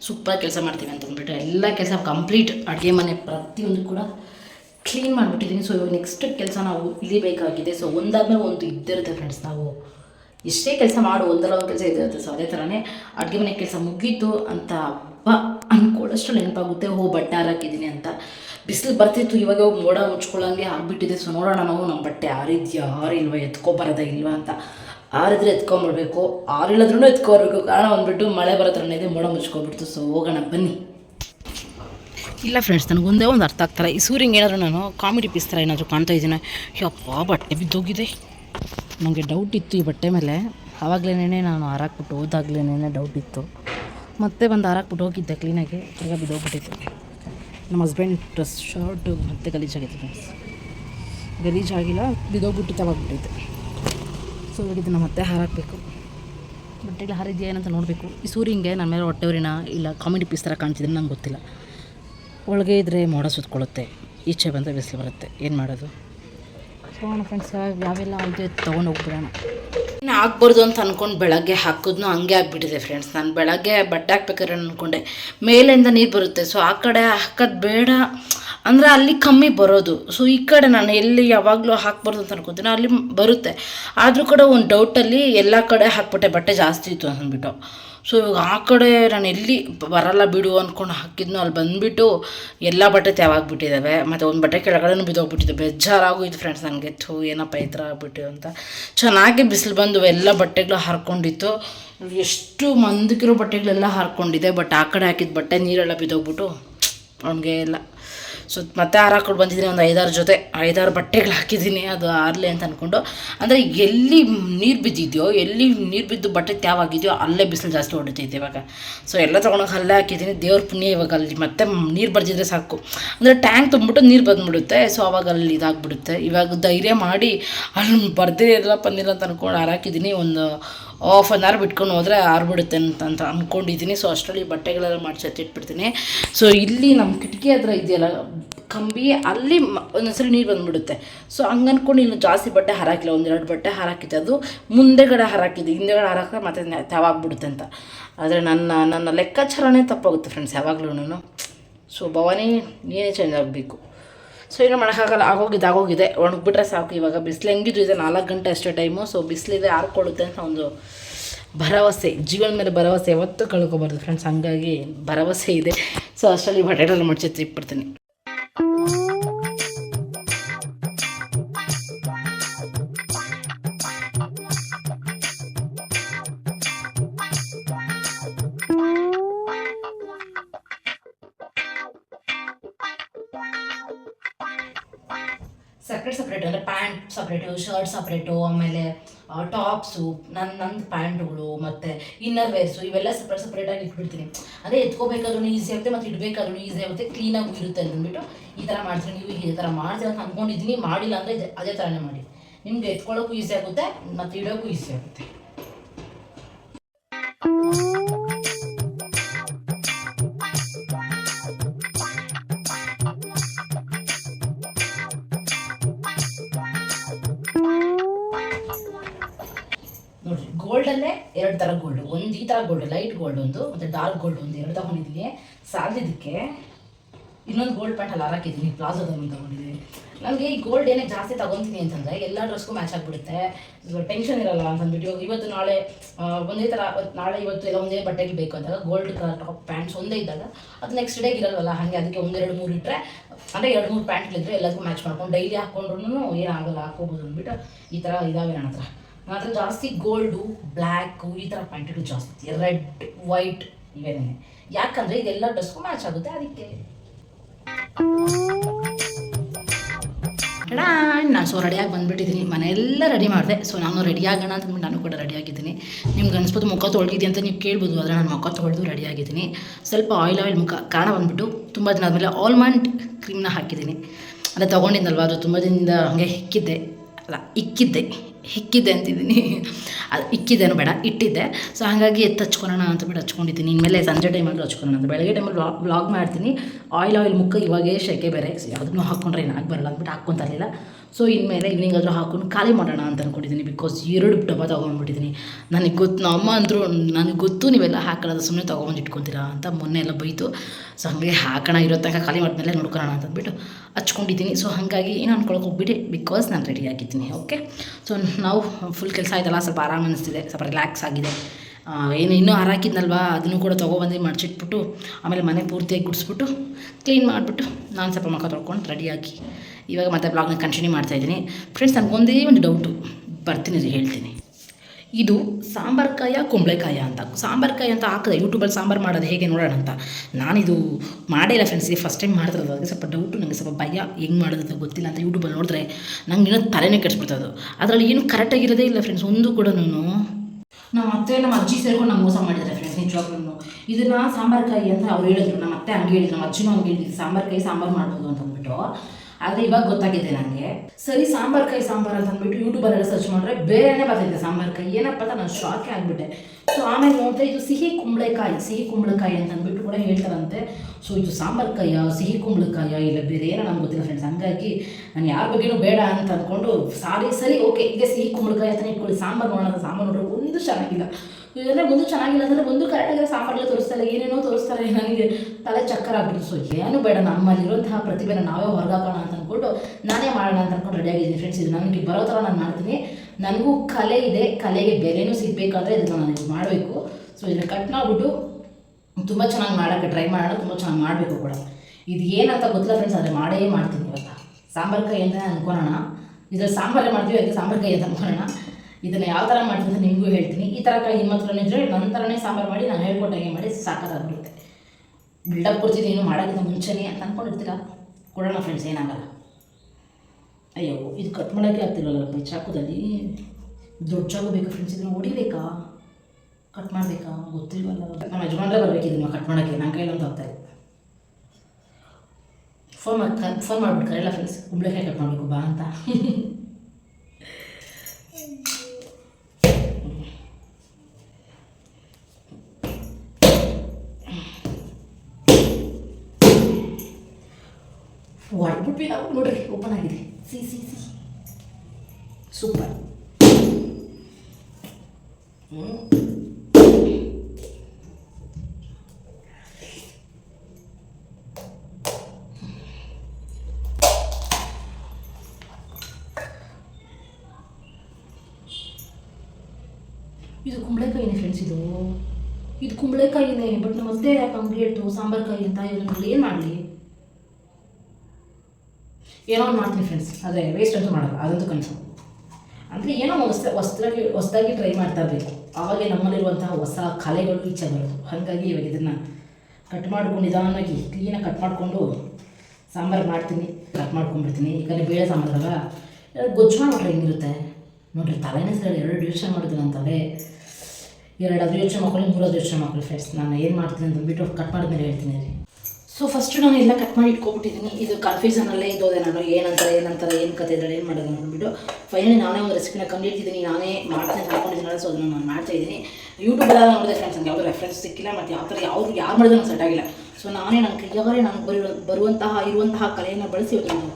ಸೂಪರ್ ಕೆಲಸ ಮಾಡ್ತೀವಿ ಅಂತ ಅಂದ್ಬಿಟ್ಟು ಎಲ್ಲ ಕೆಲಸ ಕಂಪ್ಲೀಟ್ ಅಡುಗೆ ಮನೆ ಪ್ರತಿಯೊಂದು ಕೂಡ ಕ್ಲೀನ್ ಮಾಡಿಬಿಟ್ಟಿದ್ದೀನಿ ಸೊ ಇವಾಗ ನೆಕ್ಸ್ಟ್ ಕೆಲಸ ನಾವು ಇಳಿಬೇಕಾಗಿದೆ ಸೊ ಒಂದಾದ್ಮೇಲೆ ಒಂದು ಇದ್ದಿರುತ್ತೆ ಫ್ರೆಂಡ್ಸ್ ನಾವು. ಎಷ್ಟೇ ಕೆಲಸ ಮಾಡು ಒಂದಲ್ಲ ಒಂದು ಕೆಲಸ ಇದ್ದಿರುತ್ತೆ. ಸೊ ಅದೇ ಥರನೇ ಅಡುಗೆ ಮನೆ ಕೆಲಸ ಮುಗೀತು ಅಂತ ಹಬ್ಬ ಅಂದ್ಕೊಳ್ಳೋಷ್ಟು ನೆನಪಾಗುತ್ತೆ. ಹೋ ಬಟ್ಟೆ ಹಾರಾಕಿದ್ದೀನಿ ಅಂತ. ಬಿಸಿಲು ಬರ್ತಿತ್ತು, ಇವಾಗ ಮೋಡ ಮುಚ್ಕೊಳ್ಳೋಂಗೆ ಆಗಿಬಿಟ್ಟಿದೆ. ಸೊ ನೋಡೋಣ ನಾವು ನಮ್ಮ ಬಟ್ಟೆ ಆರಿದ್ಯಾ ಆರಿಲ್ವಾ ಎತ್ಕೊಬಾರದ, ಇಲ್ವಾ ಅಂತ. ಆರಿದ್ರೆ ಎತ್ಕೊಂಬಿಡ್ಬೇಕು ಆರಿಲ್ಲದ್ರೂ ಎತ್ಕೊಬರ್ಬೇಕು. ಕಾರಣ ಬಂದ್ಬಿಟ್ಟು ಮಳೆ ಬರೋ ಥರನೇ ಇದೆ, ಮೋಡ ಮುಚ್ಕೊಬಿಡ್ತು ಸೊ ಹೋಗೋಣ, ಬನ್ನಿ. ಇಲ್ಲ ಫ್ರೆಂಡ್ಸ್ ನನಗೊಂದೇ ಒಂದು ಅರ್ಥ ಆಗ್ತಾರೆ ಈ ಸೂರ್ಯಂಗೆ ಏನಾದರೂ ನಾನು ಕಾಮಿಡಿ ಪೀಸ್ ಥರ ಏನಾದರೂ ಕಾಣ್ತಾ ಇದ್ದೀನಿ? ಯಪ್ಪ, ಬಟ್ಟೆ ಬಿದ್ದೋಗಿದೆ. ನನಗೆ ಡೌಟ್ ಇತ್ತು ಈ ಬಟ್ಟೆ ಮೇಲೆ. ಆವಾಗಲೇ ನಾನು ಹಾರಾಕ್ಬಿಟ್ಟು ಹೋದಾಗ್ಲೇ ಡೌಟ್ ಇತ್ತು. ಮತ್ತೆ ಬಂದು ಹಾರಾಕ್ಬಿಟ್ಟು ಹೋಗಿದ್ದೆ ಕ್ಲೀನಾಗಿ ತಿರ್ಗಾ ಬಿದ್ದೋಗ್ಬಿಟ್ಟಿತ್ತು. ನಮ್ಮ ಹಸ್ಬೆಂಡ್ ಡ್ರೆಸ್ ಶರ್ಟು ಮತ್ತೆ ಗಲೀಜಾಗಿತ್ತು ಫ್ರೆಂಡ್ಸ್ ಗಲೀಜಾಗಿಲ್ಲ ಬಿದ್ದೋಗ್ಬಿಟ್ಟು ತವಾಗ್ಬಿಟ್ಟಿತ್ತು ಸೊ ಇದನ್ನು ಮತ್ತೆ ಹಾರಾಕಬೇಕು. ಬಟ್ಟೆಗಳು ಹಾರಿದ್ಯಾ ಏನಂತ ನೋಡಬೇಕು. ಈ ಸೂರ್ಯಂಗೆ ನನ್ನ ಮೇಲೆ ಹೊಟ್ಟೆವ್ರಿನ ಇಲ್ಲ ಕಾಮಿಡಿ ಪೀಸ್ ಥರ ಕಾಣ್ತಿದ್ರೆ ನಂಗೆ ಗೊತ್ತಿಲ್ಲ. ಒಳಗೆ ಇದ್ದರೆ ಮೋಡ ಸುತ್ಕೊಳ್ಳುತ್ತೆ. ಈಚೆ ಬಂದರೆ ಬಿಸಿಲು ಬರುತ್ತೆ. ಏನು ಮಾಡೋದು? ಸೊ ನನ್ನ ಫ್ರೆಂಡ್ಸ್ ಯಾವೆಲ್ಲ ಅಂತ ತೊಗೊಂಡು ಹೋಗ್ಬಿಡೋಣ? ಏನು ಆಗ್ಬಾರ್ದು ಅಂತ ಅಂದ್ಕೊಂಡು ಬೆಳಗ್ಗೆ ಹಾಕಿದ್ನು ಹಂಗೆ ಆಗಿಬಿಟ್ಟಿದೆ ಫ್ರೆಂಡ್ಸ್ ನಾನು ಬೆಳಗ್ಗೆ ಬಟ್ಟೆ ಹಾಕ್ಬೇಕಾದ್ರೆ ಅಂದ್ಕೊಂಡೆ ಮೇಲಿಂದ ನೀರು ಬರುತ್ತೆ. ಸೊ ಆ ಕಡೆ ಹಾಕೋದು ಬೇಡ. ಅಂದರೆ ಅಲ್ಲಿ ಕಮ್ಮಿ ಬರೋದು. ಸೊ ಈ ಕಡೆ ನಾನು ಎಲ್ಲಿ ಯಾವಾಗಲೂ ಹಾಕ್ಬಾರ್ದು ಅಂತ ಅನ್ಕೊತೀನಿ. ಅಲ್ಲಿ ಬರುತ್ತೆ. ಆದರೂ ಕೂಡ ಒಂದು ಡೌಟಲ್ಲಿ ಎಲ್ಲ ಕಡೆ ಹಾಕ್ಬಿಟ್ಟೆ ಬಟ್ಟೆ ಜಾಸ್ತಿ ಇತ್ತು ಅಂದ್ಬಿಟ್ಟು. ಸೊ ಇವಾಗ ಆ ಕಡೆ ನಾನು ಎಲ್ಲಿ ಬರಲ್ಲ ಬಿಡು ಅಂದ್ಕೊಂಡು ಹಾಕಿದ್ನು ಅಲ್ಲಿ ಬಂದುಬಿಟ್ಟು ಎಲ್ಲ ಬಟ್ಟೆ ತೆವಾಗ್ಬಿಟ್ಟಿದ್ದಾವೆ ಮತ್ತು ಒಂದು ಬಟ್ಟೆ ಕೆಳಗಡೆನೂ ಬಿದ್ದೋಗ್ಬಿಟ್ಟಿದೆ. ಬೇಜಾರಾಗೋಯ್ತು ಫ್ರೆಂಡ್ಸ್ ನನಗೆ. ಥೂ, ಏನಪ್ಪ ಈ ಥರ ಆಗ್ಬಿಟ್ಟು ಅಂತ. ಚೆನ್ನಾಗಿ ಬಿಸಿಲು ಬಂದು ಎಲ್ಲ ಬಟ್ಟೆಗಳು ಹರ್ಕೊಂಡಿತ್ತು. ಎಷ್ಟು ಮಂದಕ್ಕಿರೋ ಬಟ್ಟೆಗಳೆಲ್ಲ ಹರ್ಕೊಂಡಿದೆ. ಬಟ್ ಆ ಕಡೆ ಹಾಕಿದ ಬಟ್ಟೆ ನೀರೆಲ್ಲ ಬಿದ್ದೋಗ್ಬಿಟ್ಟು ಅವ್ನಿಗೆ ಎಲ್ಲ ಸೊ ಮತ್ತೆ ಹಾರಾಕೊಂಡು ಬಂದಿದ್ದೀನಿ, ಒಂದು ಐದಾರು ಜೊತೆ, ಐದಾರು ಬಟ್ಟೆಗಳು ಹಾಕಿದ್ದೀನಿ, ಅದು ಆರಲಿ ಅಂತ ಅಂದ್ಕೊಂಡು ಅಂದರೆ ಎಲ್ಲಿ ನೀರು ಬಿದ್ದಿದೆಯೋ, ಎಲ್ಲಿ ನೀರು ಬಿದ್ದು ಬಟ್ಟೆ ತ್ಯಾವಾಗಿದೆಯೋ, ಅಲ್ಲೇ ಬಿಸಿಲು ಜಾಸ್ತಿ ಹೊಡಿತೈತೆ ಇವಾಗ. ಸೊ ಎಲ್ಲ ತೊಗೊಂಡೋಗಿ ಅಲ್ಲೇ ಹಾಕಿದ್ದೀನಿ, ದೇವ್ರ ಪುಣ್ಯ ಇವಾಗ ಅಲ್ಲಿ ಮತ್ತೆ ನೀರು ಬರ್ದಿದ್ರೆ ಸಾಕು. ಅಂದರೆ ಟ್ಯಾಂಕ್ ತುಂಬಿಟ್ಟು ನೀರು ಬಂದ್ಬಿಡುತ್ತೆ, ಸೊ ಅವಾಗ ಅಲ್ಲಿ ಇದಾಗ್ಬಿಡುತ್ತೆ. ಇವಾಗ ಧೈರ್ಯ ಮಾಡಿ, ಅಲ್ಲಿ ಬರ್ದೇ ಇರಲ್ಲ, ಬಂದಿಲ್ಲ ಅಂತ ಅಂದ್ಕೊಂಡು ಹಾರಾಕಿದ್ದೀನಿ ಒಂದು ಹಾಫ್ ಆನ್ ಅವರ್ ಬಿಟ್ಕೊಂಡು ಹೋದರೆ ಆರ್ಬಿಡುತ್ತೆ ಅಂತ ಅಂತ ಅಂದ್ಕೊಂಡಿದ್ದೀನಿ ಸೊ ಅಷ್ಟರಲ್ಲಿ ಬಟ್ಟೆಗಳೆಲ್ಲ ಮಾಡಿ ಎತ್ತಿಟ್ಬಿಡ್ತೀನಿ ಸೊ ಇಲ್ಲಿ ನಮ್ಮ ಕಿಟಕಿ ಹತ್ರ ಇದೆಯಲ್ಲ, ಕಂಬಿ, ಅಲ್ಲಿ ಒಂದೊಂದ್ಸರಿ ನೀರು ಬಂದ್ಬಿಡುತ್ತೆ. ಸೊ ಹಂಗೆ ಅಂದ್ಕೊಂಡು ಇನ್ನು ಜಾಸ್ತಿ ಬಟ್ಟೆ ಹಾರಾಕಿಲ್ಲ. ಒಂದೆರಡು ಬಟ್ಟೆ ಹಾರಾಕಿದ್ದೆ. ಅದು ಮುಂದೆಗಡೆ ಹಾರಾಕಿದ್ದೆ. ಹಿಂದೆಗಡೆ ಹಾರಾಕಿದ್ರೆ ಮತ್ತೆ ತೆವಾಗ್ಬಿಡುತ್ತೆ ಅಂತ. ಆದರೆ ನನ್ನ ನನ್ನ ಲೆಕ್ಕಾಚಾರನೇ ತಪ್ಪಾಗುತ್ತೆ ಫ್ರೆಂಡ್ಸ್ ಯಾವಾಗಲೂ ಸೊ ಭವಾನಿ, ನೀನೇ ಚೇಂಜ್ ಆಗಬೇಕು. ಸೊ ಏನು ಮಾಡೋಕ್ಕಾಗಲ್ಲ ಆಗೋಗಿದೆ ಆಗೋಗಿದೆ. ಒಣಗಿಬಿಟ್ರೆ ಸಾಕು ಇವಾಗ. ಬಿಸಿಲು ಹೆಂಗಿದ್ರು ಇದೆ ನಾಲ್ಕು ಗಂಟೆ ಅಷ್ಟೇ ಟೈಮು ಸೊ ಬಿಸಿಲಿದೆ, ಆರ್ಕೊಳ್ಳುತ್ತೆ ಅಂತ ಒಂದು ಭರವಸೆ, ಜೀವನ ಮೇಲೆ ಭರವಸೆ ಯಾವತ್ತೂ ಕಳ್ಕೊಬಾರ್ದು. ಫ್ರೆಂಡ್ಸ್ ಹಂಗಾಗಿ ಭರವಸೆ ಇದೆ. ಸೊ ಅಷ್ಟರಲ್ಲಿ ಬಟ್ಟೆಲ್ಲ ಟ್ರಿಪ್ ಇಟ್ಬಿಡ್ತೀನಿ. ಶರ್ಟ್ ಸಪ್ರೇಟು ಆಮೇಲೆ ಟಾಪ್ಸು ನನ್ನ ನನ್ನ ಪ್ಯಾಂಟ್ಗಳು ಮತ್ತು ಇನ್ನರ್ ವೇರ್ಸು ಇವೆಲ್ಲ ಸಪ್ರೇಟ್ ಸಪ್ರೇಟಾಗಿ ಇಟ್ಬಿಡ್ತೀನಿ. ಅದೇ ಎತ್ಕೋಬೇಕಾದ್ರೂ ಈಸಿ ಆಗುತ್ತೆ, ಮತ್ತು ಇಡಬೇಕಾದ್ರೂ ಈಸಿ ಆಗುತ್ತೆ ಕ್ಲೀನಾಗಿ ಇರುತ್ತೆ ಅಂದ್ಬಿಟ್ಟು ಈ ಥರ ಮಾಡ್ತೀನಿ. ನೀವು ಈ ಥರ ಮಾಡ್ತೀರ ಅಂತ ಅಂದ್ಕೊಂಡಿದ್ದೀನಿ ಮಾಡಿಲ್ಲ ಅಂದರೆ ಅದೇ ಥರನೇ ಮಾಡಿ. ನಿಮ್ಗೆ ಎತ್ಕೊಳ್ಳೋಕ್ಕೂ ಈಸಿ ಆಗುತ್ತೆ, ಮತ್ತು ಇಡೋಕ್ಕೂ ಈಸಿ ಆಗುತ್ತೆ. ಥರ ಗೋಲ್ಡ್ ಲೈಟ್ ಗೋಲ್ಡ್ ಒಂದು, ಮತ್ತು ಡಾರ್ಕ್ ಗೋಲ್ಡ್ ಒಂದು, ಎರಡು ತಗೊಂಡಿದ್ದೀನಿ. ಸಾಲದಿದ್ದಕ್ಕೆ ಇನ್ನೊಂದು ಗೋಲ್ಡ್ ಪ್ಯಾಂಟ್ ಅಲ್ಲಿ ಹಾಕಿದ್ದೀನಿ ಪ್ಲಾಜೋದಲ್ಲಿ ತಗೊಂಡಿದ್ದೀನಿ. ನನಗೆ ಈ ಗೋಲ್ಡ್ ಏನೇ ಜಾಸ್ತಿ ತಗೊಂತೀನಿ ಅಂತಂದರೆ ಎಲ್ಲ ಡ್ರೆಸ್ಗೂ ಮ್ಯಾಚ್ ಆಗಿಬಿಡುತ್ತೆ. ಟೆನ್ಷನ್ ಇರಲ್ಲ ಅಂತಂದ್ಬಿಟ್ಟು ಇವತ್ತು ನಾಳೆ ಒಂದೇ ಥರ ನಾಳೆ ಇವತ್ತು ಎಲ್ಲ ಒಂದೇ ಬಟ್ಟೆಗೆ ಬೇಕು ಅಂದಾಗ ಗೋಲ್ಡ್ ಕಲರ್ ಟಾಪ್ ಪ್ಯಾಂಟ್ಸ್ ಒಂದೇ ಇದ್ದಾಗ ಅದು ನೆಕ್ಸ್ಟ್ ಡೇಗೆ ಇರಲ್ವಲ್ಲ ಹಾಗೆ ಅದಕ್ಕೆ ಒಂದೆರಡು ಮೂರು ಇಟ್ಟರೆ ಅಂದರೆ ಎರಡು ಮೂರು ಪ್ಯಾಂಟ್ಗಳಿದ್ರೆ ಎಲ್ಲದಕ್ಕೂ ಮ್ಯಾಚ್ ಮಾಡ್ಕೊಂಡು ಡೈಲಿ ಹಾಕ್ಕೊಂಡ್ರು ಏನಾಗಲ್ಲ ಹಾಕೋಬೋದು ಅಂದ್ಬಿಟ್ಟು ಈ ಥರ ಇದಾವೆ ನನ್ನ ಹತ್ರ. ಹತ್ರ ಜಾಸ್ತಿ ಗೋಲ್ಡು ಬ್ಲ್ಯಾಕು ಈ ಥರ ಪ್ಯಾಂಟ್ಗಳು ಜಾಸ್ತಿ. ರೆಡ್ ವೈಟ್ ಇವೇನೇ. ಯಾಕಂದ್ರೆ ಇದೆಲ್ಲ ಡ್ರೆಸ್ಗೂ ಮ್ಯಾಚ್ ಆಗುತ್ತೆ ಅದಕ್ಕೆ. ನಾನು ಸೊ ರೆಡಿಯಾಗಿ ಬಂದ್ಬಿಟ್ಟಿದ್ದೀನಿ ಮನೆಯೆಲ್ಲ ರೆಡಿ ಮಾಡಿದೆ. ಸೊ ನಾನು ರೆಡಿ ಆಗೋಣ ಅಂತ ಅಂದ್ಬಿಟ್ಟು ನಾನು ಕೂಡ ರೆಡಿ ಆಗಿದ್ದೀನಿ. ನಿಮ್ಗೆ ಅನಿಸ್ಬೋದು ಮುಖ ತೊಳ್ದಿದ್ದೆ ಅಂತ ನೀವು ಕೇಳ್ಬೋದು, ಆದರೆ ನಾನು ಮುಖ ತೊಳೆದು ರೆಡಿ ಆಗಿದ್ದೀನಿ. ಸ್ವಲ್ಪ ಆಯಿಲ್ ಆಯಿಲ್ ಮುಖ, ಕಾರಣ ಬಂದುಬಿಟ್ಟು ತುಂಬ ದಿನ ಆದಮೇಲೆ ಆಲ್ಮಂಡ್ ಕ್ರೀಮ್ನ ಹಾಕಿದ್ದೀನಿ. ಅದೇ ತೊಗೊಂಡಿದ್ದಲ್ವ ಅದು ತುಂಬ ದಿನದಿಂದ ಹಾಗೆ ಹಿಕ್ಕಿದ್ದೆ. ಅಲ್ಲ, ಇಕ್ಕಿದ್ದೆ. ಹಿಕ್ಕಿದ್ದೆ ಅಂತಿದ್ದೀನಿ. ಅದು ಇಕ್ಕಿದ್ದೇನು ಬೇಡ, ಇಟ್ಟಿದ್ದೆ. ಸೊ ಹಾಗಾಗಿ ಎತ್ತು ಹಚ್ಕೊಳ್ಳೋಣ ಅಂತ ಬಿಟ್ಟು ಹಚ್ಕೊಂಡಿದ್ದೀನಿ. ಇನ್ಮೇಲೆ ಸಂಜೆ ಟೈಮಲ್ಲೂ ಹಚ್ಕೊಳ್ಳೋಣ ಅಂತ, ಬೆಳಗ್ಗೆ ಟೈಮಲ್ಲಿ ವ್ಲಾಗ್ ವ್ಲಾಗ್ ಮಾಡ್ತೀನಿ. ಆಯಿಲ್ ಆಯಿಲ್ ಮುಖ ಇವಾಗೇ ಶೆಕೆ ಬೇರೆ. ಯಾವುದನ್ನು ಹಾಕ್ಕೊಂಡ್ರೆ ಏನು ಬರಲ್ಲ ಅಂದ್ಬಿಟ್ಟು ಹಾಕ್ಕೊಂತ ಇರಲಿಲ್ಲ ಸೊ ಇನ್ಮೇಲೆ ಈವ್ನಿಂಗ್ ಆದರೂ ಹಾಕೊಂಡು ಖಾಲಿ ಮಾಡೋಣ ಅಂತ ಅಂದ್ಕೊಂಡಿದ್ದೀನಿ ಬಿಕಾಸ್ ಎರಡು ಡಬ್ಬ ತೊಗೊಂಡ್ಬಿಟ್ಟಿದ್ದೀನಿ. ನನಗೆ ಗೊತ್ತು ನಮ್ಮ ಅಮ್ಮ ಅಂದರು, ನನಗೆ ಗೊತ್ತು ನೀವೆಲ್ಲ ಹಾಕೊಳ್ಳೋದು ಸುಮ್ಮನೆ ತೊಗೊಂಡು ಇಟ್ಕೊತೀರಾ ಅಂತ ಮೊನ್ನೆ ಎಲ್ಲ ಬೈತು. ಸೊ ಹಾಗೆ ಹಾಕೋಣ ಇರೋ ತನಕ ಖಾಲಿ ಮಾಡಿದ್ಮೇಲೆ ನೋಡ್ಕೊಳ್ಳೋಣ ಅಂತ ಅಂದ್ಬಿಟ್ಟು ಹಚ್ಕೊಂಡಿದ್ದೀನಿ. ಸೊ ಹಾಗಾಗಿ ಏನು ಅನ್ಕೊಳಕ್ಕೆ ಹೋಗ್ಬಿಡಿ ಬಿಕಾಸ್ ನಾನು ರೆಡಿ ಆಗಿದ್ದೀನಿ ಓಕೆ ಸೊ ನಾವು ಫುಲ್ ಕೆಲಸ ಆಯ್ತಲ್ಲ, ಸ್ವಲ್ಪ ಆರಾಮ ಅನಿಸ್ತಿದೆ, ಸ್ವಲ್ಪ ರಿಲ್ಯಾಕ್ಸ್ ಆಗಿದೆ. ಏನು ಇನ್ನೂ ಹಾರಾಕಿದ್ನಲ್ವಾ ಅದನ್ನು ಕೂಡ ತೊಗೊಬಂದು ಮಡ್ಚಿಟ್ಬಿಟ್ಟು ಆಮೇಲೆ ಮನೆ ಪೂರ್ತಿಯಾಗಿ ಗುಡಿಸ್ಬಿಟ್ಟು ಕ್ಲೀನ್ ಮಾಡಿಬಿಟ್ಟು, ನಾನು ಸ್ವಲ್ಪ ಮುಖ ತೊಳ್ಕೊಂಡು ರೆಡಿಯಾಗಿ ಇವಾಗ ಮತ್ತೆ ಬ್ಲಾಗ್ನ ಕಂಟಿನ್ಯೂ ಮಾಡ್ತಾಯಿದ್ದೀನಿ ಫ್ರೆಂಡ್ಸ್ ನನಗೊಂದೇ ಒಂದು ಡೌಟು ಬರ್ತೀನಿ ರೀ ಹೇಳ್ತೀನಿ. ಇದು ಸಾಂಬಾರ್ಕಾಯ, ಕುಂಬಳಕಾಯ ಅಂತ. ಸಾಂಬಾರ್ಕಾಯಿ ಅಂತ ಹಾಕಿದೆ ಯೂಟ್ಯೂಬಲ್ಲಿ ಸಾಂಬಾರು ಮಾಡೋದು ಹೇಗೆ ನೋಡೋಣ ಅಂತ. ನಾನಿದು ಮಾಡೇ ಇಲ್ಲ ಫ್ರೆಂಡ್ಸ್ ಇದು ಫಸ್ಟ್ ಟೈಮ್ ಮಾಡ್ತಿರೋದು, ಅದಕ್ಕೆ ಸ್ವಲ್ಪ ಡೌಟು ನನಗೆ ಸ್ವಲ್ಪ ಭಯ, ಹೆಂಗೆ ಮಾಡೋದು ಗೊತ್ತಿಲ್ಲ ಅಂತ ಯೂಟ್ಯೂಬಲ್ಲಿ ನೋಡಿದ್ರೆ ನಂಗೆ ಇನ್ನೂ ತಲೆನೇ ಕೆಡಿಸ್ಬಿಡ್ತದೆ ಅದರಲ್ಲಿ ಏನು ಕರೆಕ್ಟಾಗಿರೋದೇ ಇಲ್ಲ ಫ್ರೆಂಡ್ಸ್ ಒಂದು ಕೂಡ ನಮ್ಮ ಅತ್ತೆ, ನಮ್ಮ ಅಜ್ಜಿ ಸೇರ್ಕೊಂಡು ನಮ್ಮ ಮೋಸ ಮಾಡಿದ್ದಾರೆ ಫ್ರೆಂಡ್ಸ್ ನಿಜವಾಗ್ಲೂ ಇದನ್ನ ಸಾಂಬಾರ್ಕಾಯಿ ಅಂತ ಅವ್ರು ಹೇಳಿದ್ರು. ನಮ್ಮ ಅತ್ತೆ ಹಂಗೆ ಹೇಳಿದ್ರು, ನಮ್ಮ ಅಜ್ಜಿನೂ ಹಂಗೆ ಹೇಳಿದ್ರು ಸಾಂಬಾರ್ಕಾಯಿ ಸಾಂಬಾರು ಮಾಡ್ಬೋದು ಅಂತ ಅಂದ್ಬಿಟ್ಟು. ಆದರೆ ಇವಾಗ ಗೊತ್ತಾಗಿದೆ ನನಗೆ ಸರಿ ಸಾಂಬಾರ್ಕಾಯಿ ಸಾಂಬಾರು ಅಂತ ಅಂದ್ಬಿಟ್ಟು ಯೂಟ್ಯೂಬಲ್ಲೆಲ್ಲ ಸರ್ಚ್ ಮಾಡಿದ್ರೆ ಬೇರೆನೇ ಬರ್ತಿದೆ ಸಾಂಬಾರ್ಕಾಯಿ ಏನಪ್ಪ ಅಂತ ನಾನು ಶಾಕೇ ಆಗಿಬಿಟ್ಟೆ. ಸೊ ಆಮೇಲೆ ನೋಡಿದ್ರೆ ಇದು ಸಿಹಿ ಕುಂಬಳಕಾಯಿ ಸಿಹಿ ಕುಂಬಳಕಾಯಿ ಅಂತ ಅಂದ್ಬಿಟ್ಟು ಕೂಡ ಹೇಳ್ತಾರಂತೆ. ಸೊ ಇದು ಸಾಂಬಾರ್ಕಾಯ, ಸಿಹಿ ಕುಂಬಳಕಾಯ ಇಲ್ಲ ಬೇರೆ ಏನೋ ನಮ್ಗೆ ಗೊತ್ತಿಲ್ಲ ಫ್ರೆಂಡ್ಸ್ ಹಂಗಾಗಿ ನಾನು ಯಾರ ಬಗ್ಗೆನೂ ಬೇಡ ಅಂತ ಅಂದ್ಕೊಂಡು ಸಾರಿ, ಸರಿ ಓಕೆ ಈಗ ಸಿಹಿ ಕುಂಬಳಕಾಯಿ ಅಂತಲೇ ಇಟ್ಕೊಳ್ಳಿ. ಸಾಂಬಾರು ನೋಡೋಣ ಸಾಂಬಾರು ನೋಡ್ರೆ ಒಂದು ಚೆನ್ನಾಗಿಲ್ಲ. ಇದಂದರೆ ಒಂದು ಚೆನ್ನಾಗಿಲ್ಲ ಅಂದರೆ ಒಂದು ಕರೆಕ್ಟಾಗಿ ಸಾಂಬಾರೆಲ್ಲ ತೋರಿಸ್ತಾರೆ ಏನೇನೋ ತೋರಿಸ್ತಾರೆ ನನಗೆ ತಲೆ ಚಕ್ಕರ ಆಗ್ಬಿಟ್ಟು ಸೊ ಏನು ಬೇಡ. ನಮ್ಮಲ್ಲಿರುವಂತಹ ಪ್ರತಿಭೆನ ನಾವೇ ಹೊರಗಾಕೋಣ ಅಂತ ಅಂದ್ಕೊಂಡು ನಾನೇ ಮಾಡೋಣ ಅಂತ ಅಂದ್ಕೊಂಡು ರೆಡಿ ಆಗಿದ್ದೀನಿ ಫ್ರೆಂಡ್ಸ್ ಇದು ನನಗೆ ಬರೋ ಥರ ನಾನು ಮಾಡ್ತೀನಿ. ನನಗೂ ಕಲೆ ಇದೆ. ಕಲೆಗೆ ಬೆಲೆನೂ ಸಿಗಬೇಕಾದ್ರೆ ಇದನ್ನು ನಾನು ಮಾಡಬೇಕು. ಸೊ ಇದನ್ನು ಕಟ್ ಮಾಡಿಬಿಟ್ಟು ತುಂಬ ಚೆನ್ನಾಗಿ ಮಾಡೋಕ್ಕೆ ಟ್ರೈ ಮಾಡೋಣ, ತುಂಬ ಚೆನ್ನಾಗಿ ಮಾಡಬೇಕು ಕೂಡ. ಇದು ಏನಂತ ಗೊತ್ತಿಲ್ಲ ಫ್ರೆಂಡ್ಸ್ ಆದರೆ ಮಾಡೇ ಮಾಡ್ತೀನಿ ಇವತ್ತು ಕೈ ಅಂತ ಅಂದ್ಕೊಳ್ಳೋಣ ಇದರಲ್ಲಿ ಸಾಂಬಾರೇ ಮಾಡ್ತೀವಿ? ಅದಕ್ಕೆ ಕೈ ಅಂತ ಅನ್ಕೊಳ್ಳೋಣ ಇದನ್ನು ಯಾವ ಥರ ಮಾಡ್ತೀನಿ ಅಂತ ನಿಮಗೂ ಹೇಳ್ತೀನಿ. ಈ ಥರ ಕೈ ನಿಮ್ಮ ಹತ್ರನೇ ಇದ್ದರೆ ನನ್ನ ಥರನೇ ಸಾಂಬಾರು ಮಾಡಿ, ನಾನು ಹೇಳ್ಕೊಟ್ಟಾಗೆ ಮಾಡಿ ಸಾಕಾಗಿರುತ್ತೆ ಬಿಲ್ಡಪ್ ಕೊಡ್ತೀನಿ ಏನು ಮಾಡೋಕ್ಕಿಂತ ಮುಂಚೆನೇ ಅಂತ ಅಂದ್ಕೊಂಡಿರ್ತೀರ ಕೊಡೋಣ ಫ್ರೆಂಡ್ಸ್ ಏನಾಗಲ್ಲ. ಅಯ್ಯೋ, ಇದು ಕಟ್ ಮಾಡೋಕ್ಕೆ ಆಗ್ತಿರಲ್ಲ ಚಾಕುದಲ್ಲಿ ದೊಡ್ಡ ಚಾಕು ಬೇಕಾ ಫ್ರೆಂಡ್ಸ್ ಇದನ್ನು ಹೊಡಿಬೇಕಾ? ಕಟ್ ಮಾಡಬೇಕಾ? ಗೊತ್ತಿಲ್ವಲ್ಲ ನಮ್ಮ ಯಜಮಾನ್ರೇ ಬರಬೇಕು ಕಟ್ ಮಾಡೋಕ್ಕೆ. ನನ್ನ ಕೈಲೊಂದು ಆಗ್ತಾಯಿಲ್ಲ ಫೋನ್ ಮಾಡಿ ಫೋನ್ ಮಾಡ್ಬಿಟ್ಟು ಕರೆಯಲ್ಲ ಫ್ರೆಂಡ್ಸ್ ಕುಂಬಳಕಾಯಿ ಕಟ್ ಮಾಡಬೇಕು ಬಾ ಅಂತ. ಹೊಡ್ಬಿಟ್ವಿ ನಾವು ನೋಡ್ರಿ ಓಪನ್ ಆಗಿದೆ. C C C. ಸೂಪರ್ ಇದು ಕುಂಬಳಕಾಯಿನೇ ಫ್ರೆಂಡ್ಸ್ ಇದು ಇದು ಕುಂಬಳಕಾಯಿನೇ ಬಟ್ ನಮ್ಮ ಅತ್ತೆ ಯಾಕೆ ಹಂಗೆ ಹೇಳ್ತು? ಅಂತ ಇರೋದ್ರಲ್ಲಿ ಏನು ಮಾಡಲಿ? ಏನೋ ಒಂದು ಮಾಡ್ತೀನಿ ಫ್ರೆಂಡ್ಸ್ ಅದೇ ವೇಸ್ಟ್ ಅಂತೂ ಮಾಡಲ್ಲ, ಅದಂತೂ ಕನ್ಫರ್ಮ್. ಅಂದರೆ ಏನೋ ಹೊಸ ಹೊಸ್ದಾಗಿ, ಹೊಸದಾಗಿ ಟ್ರೈ ಮಾಡ್ತಾ ಇರಬೇಕು. ಆವಾಗೇ ನಮ್ಮಲ್ಲಿರುವಂತಹ ಹೊಸ ಕಲೆಗಳು ಈಚೆ ಬರೋದು. ಹಾಗಾಗಿ ಇವಾಗ ಇದನ್ನು ಕಟ್ ಮಾಡ್ಕೊಂಡು ನಿಧಾನವಾಗಿ ಕ್ಲೀನಾಗಿ ಕಟ್ ಮಾಡಿಕೊಂಡು ಸಾಂಬಾರು ಮಾಡ್ತೀನಿ ಕಟ್ ಮಾಡ್ಕೊಂಡ್ಬಿಡ್ತೀನಿ. ಯಾಕಂದರೆ ಬೇಳೆ ಸಾಂಬಾರಲ್ಲ ಗೊಜ್ಜು ಮಾಡಿಬಿಟ್ರೆ ಹೆಂಗಿರುತ್ತೆ. ನೋಡಿರಿ ತಲೆನೇ ಸರಿ ಎರಡು ಡಿವಿಷನ್ ಮಾಡಿದ್ರೆ ನನ್ನ ತಲೆ. ಎರಡಾದ್ರೂ ಯೋಚನೆ ಮಾಡ್ಕೊಳ್ಳಿ ಮೂರಾದ್ರೂ ಯೋಚನೆ ಮಾಡ್ಕೊಳ್ಳಿ ಫ್ರೆಂಡ್ಸ್ ನಾನು ಏನು ಮಾಡ್ತೀನಿ ಅಂತ ಅಂದ್ಬಿಟ್ಟು ಕಟ್ ಮಾಡಿದ್ಮೇಲೆ ಹೇಳ್ತೀನಿ ರೀ. ಸೊ ಫಸ್ಟು ನಾನು ಎಲ್ಲ ಕಟ್ ಮಾಡಿ ಇಟ್ಕೊಬಿಟ್ಟಿದ್ದೀನಿ ಇದು ಕನ್ಫ್ಯೂಷನಲ್ಲೇ ಇದ್ದೋದೆ ನಾನು. ಏನಂತಾರೆ ಏನಂತಾರೆ, ಏನು ಕತೆ ಇದ್ದಾರೆ ಏನು ಮಾಡೋದು ಅಂದ್ಬಿಟ್ಟು ಫೈನಲಿ ನಾನೇ ಒಂದು ರೆಸಿಪಿನ ಕಂಡಿಡ್ತಿದ್ದೀನಿ ನಾನೇ ಮಾಡ್ತೀನಿ ಅಂತ ಸೊ ಅದನ್ನು ನಾನು ಮಾಡ್ತಾ ಇದ್ದೀನಿ. ಯೂಟ್ಯೂಬೆಲ್ಲ ನೋಡಿದೆ ಫ್ರೆಂಡ್ಸ್ ನನಗೆ ಯಾವುದೋ ರೆಫರೆನ್ಸ್ ಸಿಕ್ಕಿಲ್ಲ ಮತ್ತು ಯಾವ ಥರ ಯಾವ್ದು, ಯಾರು ಮಾಡಿದ್ರು ನಂಗೆ ಸೆಟ್ ಆಗಿಲ್ಲ. ಸೊ ನಾನೇ ನನ್ನ ಕೈಯಾರೆ ನನಗೆ ಬರೋ ಬರುವಂತಹ, ಇರುವಂತಹ ಕಲೆಯನ್ನು ಬಳಸಿ ನಾನು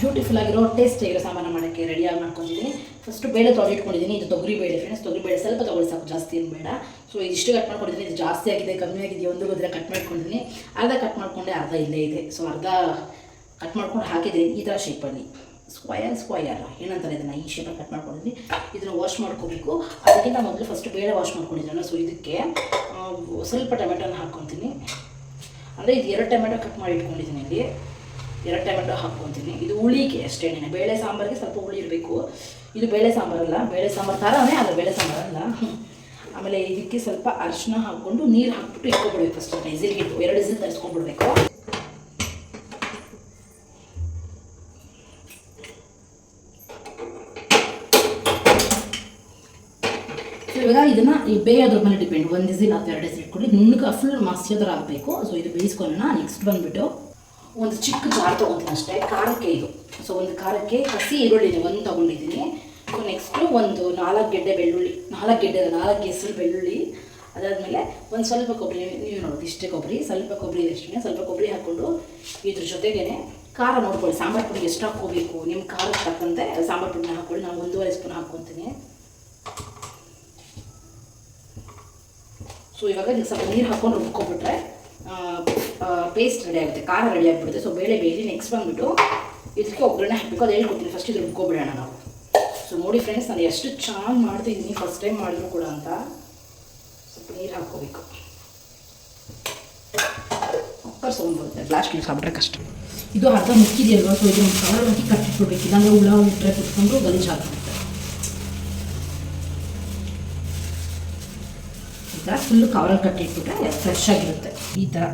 ಬ್ಯೂಟಿಫುಲ್ ಆಗಿರೋ ಟೇಸ್ಟ್ ಆಗಿರೋ ಸಾಮಾನು ಮಾಡೋಕ್ಕೆ ರೆಡಿಯಾಗಿ ಮಾಡ್ಕೊಂಡಿದ್ದೀನಿ. ಫಸ್ಟ್ ಬೇಳೆ ತೊಳೆದಿಟ್ಕೊಂಡಿದ್ದೀನಿ ಇದು ತೊಗರಿ ಬೇಳೆ ಫ್ರೆಂಡ್ಸ್ ತೊಗರಿ ಬೇಳೆ ಸ್ವಲ್ಪ ತೊಗೊಳ್ಳಿ ಸಾಕು. ಜಾಸ್ತಿ ಏನು ಬೇಡ. ಸೊ ಇಷ್ಟು ಕಟ್ ಮಾಡ್ಕೊಂಡಿದ್ದೀನಿ. ಇದು ಜಾಸ್ತಿ ಆಗಿದೆ, ಕಮ್ಮಿ ಆಗಿದೆ. ಒಂದು ಗೊತ್ತಿಲ್ಲ ಕಟ್ ಮಾಡ್ಕೊಂಡಿದ್ದೀನಿ. ಅರ್ಧ ಕಟ್ ಮಾಡ್ಕೊಂಡೆ, ಅರ್ಧ ಇಲ್ಲೇ ಇದೆ. ಸೊ ಅರ್ಧ ಕಟ್ ಮಾಡ್ಕೊಂಡು ಹಾಕಿದ್ದೀನಿ. ಈ ಥರ ಶೇಪಲ್ಲಿ ಸ್ಕ್ವಯರ್ ಸ್ಕ್ವಯರ್ ಏನಂತಾರೆ ಇದನ್ನು? ಈ ಶೇಪಲ್ಲಿ ಕಟ್ ಮಾಡ್ಕೊಂಡಿದ್ದೀನಿ. ಇದನ್ನು ವಾಶ್ ಮಾಡ್ಕೋಬೇಕು. ಅದಕ್ಕಿಂತ ಮೊದಲು ಫಸ್ಟ್ ಬೇಳೆ ವಾಶ್ ಮಾಡ್ಕೊಂಡಿದ್ದೀನಲ್ಲ. ಸೊ ಇದಕ್ಕೆ ಸ್ವಲ್ಪ ಟೊಮೆಟೊನ ಹಾಕ್ಕೊತೀನಿ. ಅಂದರೆ ಇದು ಎರಡು ಟೊಮೆಟೊ ಕಟ್ ಮಾಡಿ ಇಟ್ಕೊಂಡಿದ್ದೀನಿ ಇಲ್ಲಿ. ಎರಡು ಟೊಮೆಟೊ ಹಾಕ್ಕೊತೀನಿ. ಇದು ಹುಳಿಗೆ ಅಷ್ಟೇ ಬೇಳೆ ಸಾಂಬಾರಿಗೆ ಸ್ವಲ್ಪ ಹುಳಿ ಇರಬೇಕು. ಇದು ಬೇಳೆ ಸಾಂಬಾರಲ್ಲ ಬೇಳೆ ಸಾಂಬಾರು ಥರನೇ ಅದು ಬೇಳೆ ಸಾಂಬಾರಲ್ಲ ಆಮೇಲೆ ಇದಕ್ಕೆ ಸ್ವಲ್ಪ ಅರಿಶಿನ ಹಾಕ್ಕೊಂಡು ನೀರು ಹಾಕ್ಬಿಟ್ಟು ಇಟ್ಕೊಬಿಡ್ಬೇಕು ಫಸ್ಟ್ ಇಸಿಲ್ಗೆ ಎರಡು ಇಸಿಲ್ ತರಿಸ್ಕೊಂಡ್ಬಿಡ್ಬೇಕು. ಇವಾಗ ಇದನ್ನು ಈ ಬೇಯೋದ್ರ ಮೇಲೆ ಡಿಪೆಂಡ್ ಒಂದು ಇಸಿಲ್ ಅಥವಾ ಎರಡು ಇಸಿಲ್ ಇಟ್ಕೊಂಡು. ನುಣ್ಣಗೆ ಫುಲ್ ಮಸ್ಯದ್ರ ಆಗಬೇಕು ಸೊ ಇದು ಬೇಯಿಸ್ಕೊಳ್ಳೋಣ ನೆಕ್ಸ್ಟ್ ಬಂದುಬಿಟ್ಟು. ಒಂದು ಚಿಕ್ಕ ಜಾರ್ ತೊಗೊತೀನಿ ಅಷ್ಟೇ, ಖಾರಕ್ಕೆ ಇದು. ಸೊ ಒಂದು ಖಾರಕ್ಕೆ ಹಸಿ ಈರುಳ್ಳಿನೇ ಒಂದು ತೊಗೊಂಡಿದ್ದೀನಿ. ಸೊ ನೆಕ್ಸ್ಟು ಒಂದು ನಾಲ್ಕು ಗೆಡ್ಡೆ ಬೆಳ್ಳುಳ್ಳಿ, ನಾಲ್ಕು ಗೆಡ್ಡೆ ನಾಲ್ಕು ಹೆಸರು ಬೆಳ್ಳುಳ್ಳಿ. ಅದಾದಮೇಲೆ ಒಂದು ಸ್ವಲ್ಪ ಕೊಬ್ಬರಿ, ನೀವು ನೋಡೋದು ಇಷ್ಟೇ ಕೊಬ್ಬರಿ, ಸ್ವಲ್ಪ ಕೊಬ್ಬರಿ ಅಷ್ಟೇ, ಸ್ವಲ್ಪ ಕೊಬ್ಬರಿ ಹಾಕ್ಕೊಂಡು ಇದ್ರ ಜೊತೆಗೇನೆ ಖಾರ ನೋಡ್ಕೊಳ್ಳಿ. ಸಾಂಬಾರು ಪುಡಿ ಎಷ್ಟು ಹಾಕ್ಕೋಬೇಕು ನಿಮ್ಮ ಖಾರಕ್ಕೆ ತಕ್ಕಂತೆ ಸಾಂಬಾರು ಪುಡಿನ ಹಾಕ್ಕೊಳ್ಳಿ ನಾನು ಒಂದೂವರೆ ಸ್ಪೂನ್ ಹಾಕ್ಕೊತೀನಿ. ಸೊ ಇವಾಗ ಸ್ವಲ್ಪ ನೀರು ಹಾಕ್ಕೊಂಡು ರುಬ್ಕೊಬಿಟ್ರೆ ಪೇಸ್ಟ್ ರೆಡಿ ಆಗುತ್ತೆ. ಖಾರ ರೆಡಿ ಆಗಿಬಿಡುತ್ತೆ. ಸೊ ಬೇಳೆ ಬೇಯಿಸಿ ನೆಕ್ಸ್ಟ್ ಬಂದುಬಿಟ್ಟು ಇದಕ್ಕೆ ಒಗ್ಗರಣೆ ಹಾಕಬೇಕು. ಅದು ಹೇಳ್ಕೊಡ್ತೀನಿ. ಫಸ್ಟ್ ಇದು ರುಬ್ಕೊಬಿಡೋಣ ನಾವು. ಸೊ ನೋಡಿ ಫ್ರೆಂಡ್ಸ್ ನಾನು ಎಷ್ಟು ಚೆನ್ನಾಗಿ ಮಾಡ್ತಿದ್ದೀನಿ ಫಸ್ಟ್ ಟೈಮ್ ಮಾಡಿದ್ರು ಕೂಡ ಅಂತ ಸ್ವಲ್ಪ ನೀರು ಹಾಕ್ಕೋಬೇಕು. ಕುಕ್ಕರ್ ಸೌಂಡ್ ಲಾಸ್ಟ್ ನೀವು ಆಗ್ಬಿಟ್ರೆ ಕಷ್ಟ. ಇದು ಅರ್ಧ ಮುಕ್ಕಿದೆಯಲ್ವಾ? ಸೊ ಒಂದು ಕವರ್ ಹಾಕಿ ಕಟ್ಟಿಟ್ಬಿಡ್ಬೇಕು ಇಲ್ಲಾಂದ್ರೆ ಹುಳ ಇಟ್ಟರೆ ಕುತ್ಕೊಂಡು ಗಲೀಜು ಥರ ಫುಲ್ಲು ಕವರಲ್ಲಿ ಕಟ್ಟಿಟ್ಬಿಟ್ರೆ ಫ್ರೆಶ್ ಆಗಿರುತ್ತೆ. ಈ ಥರ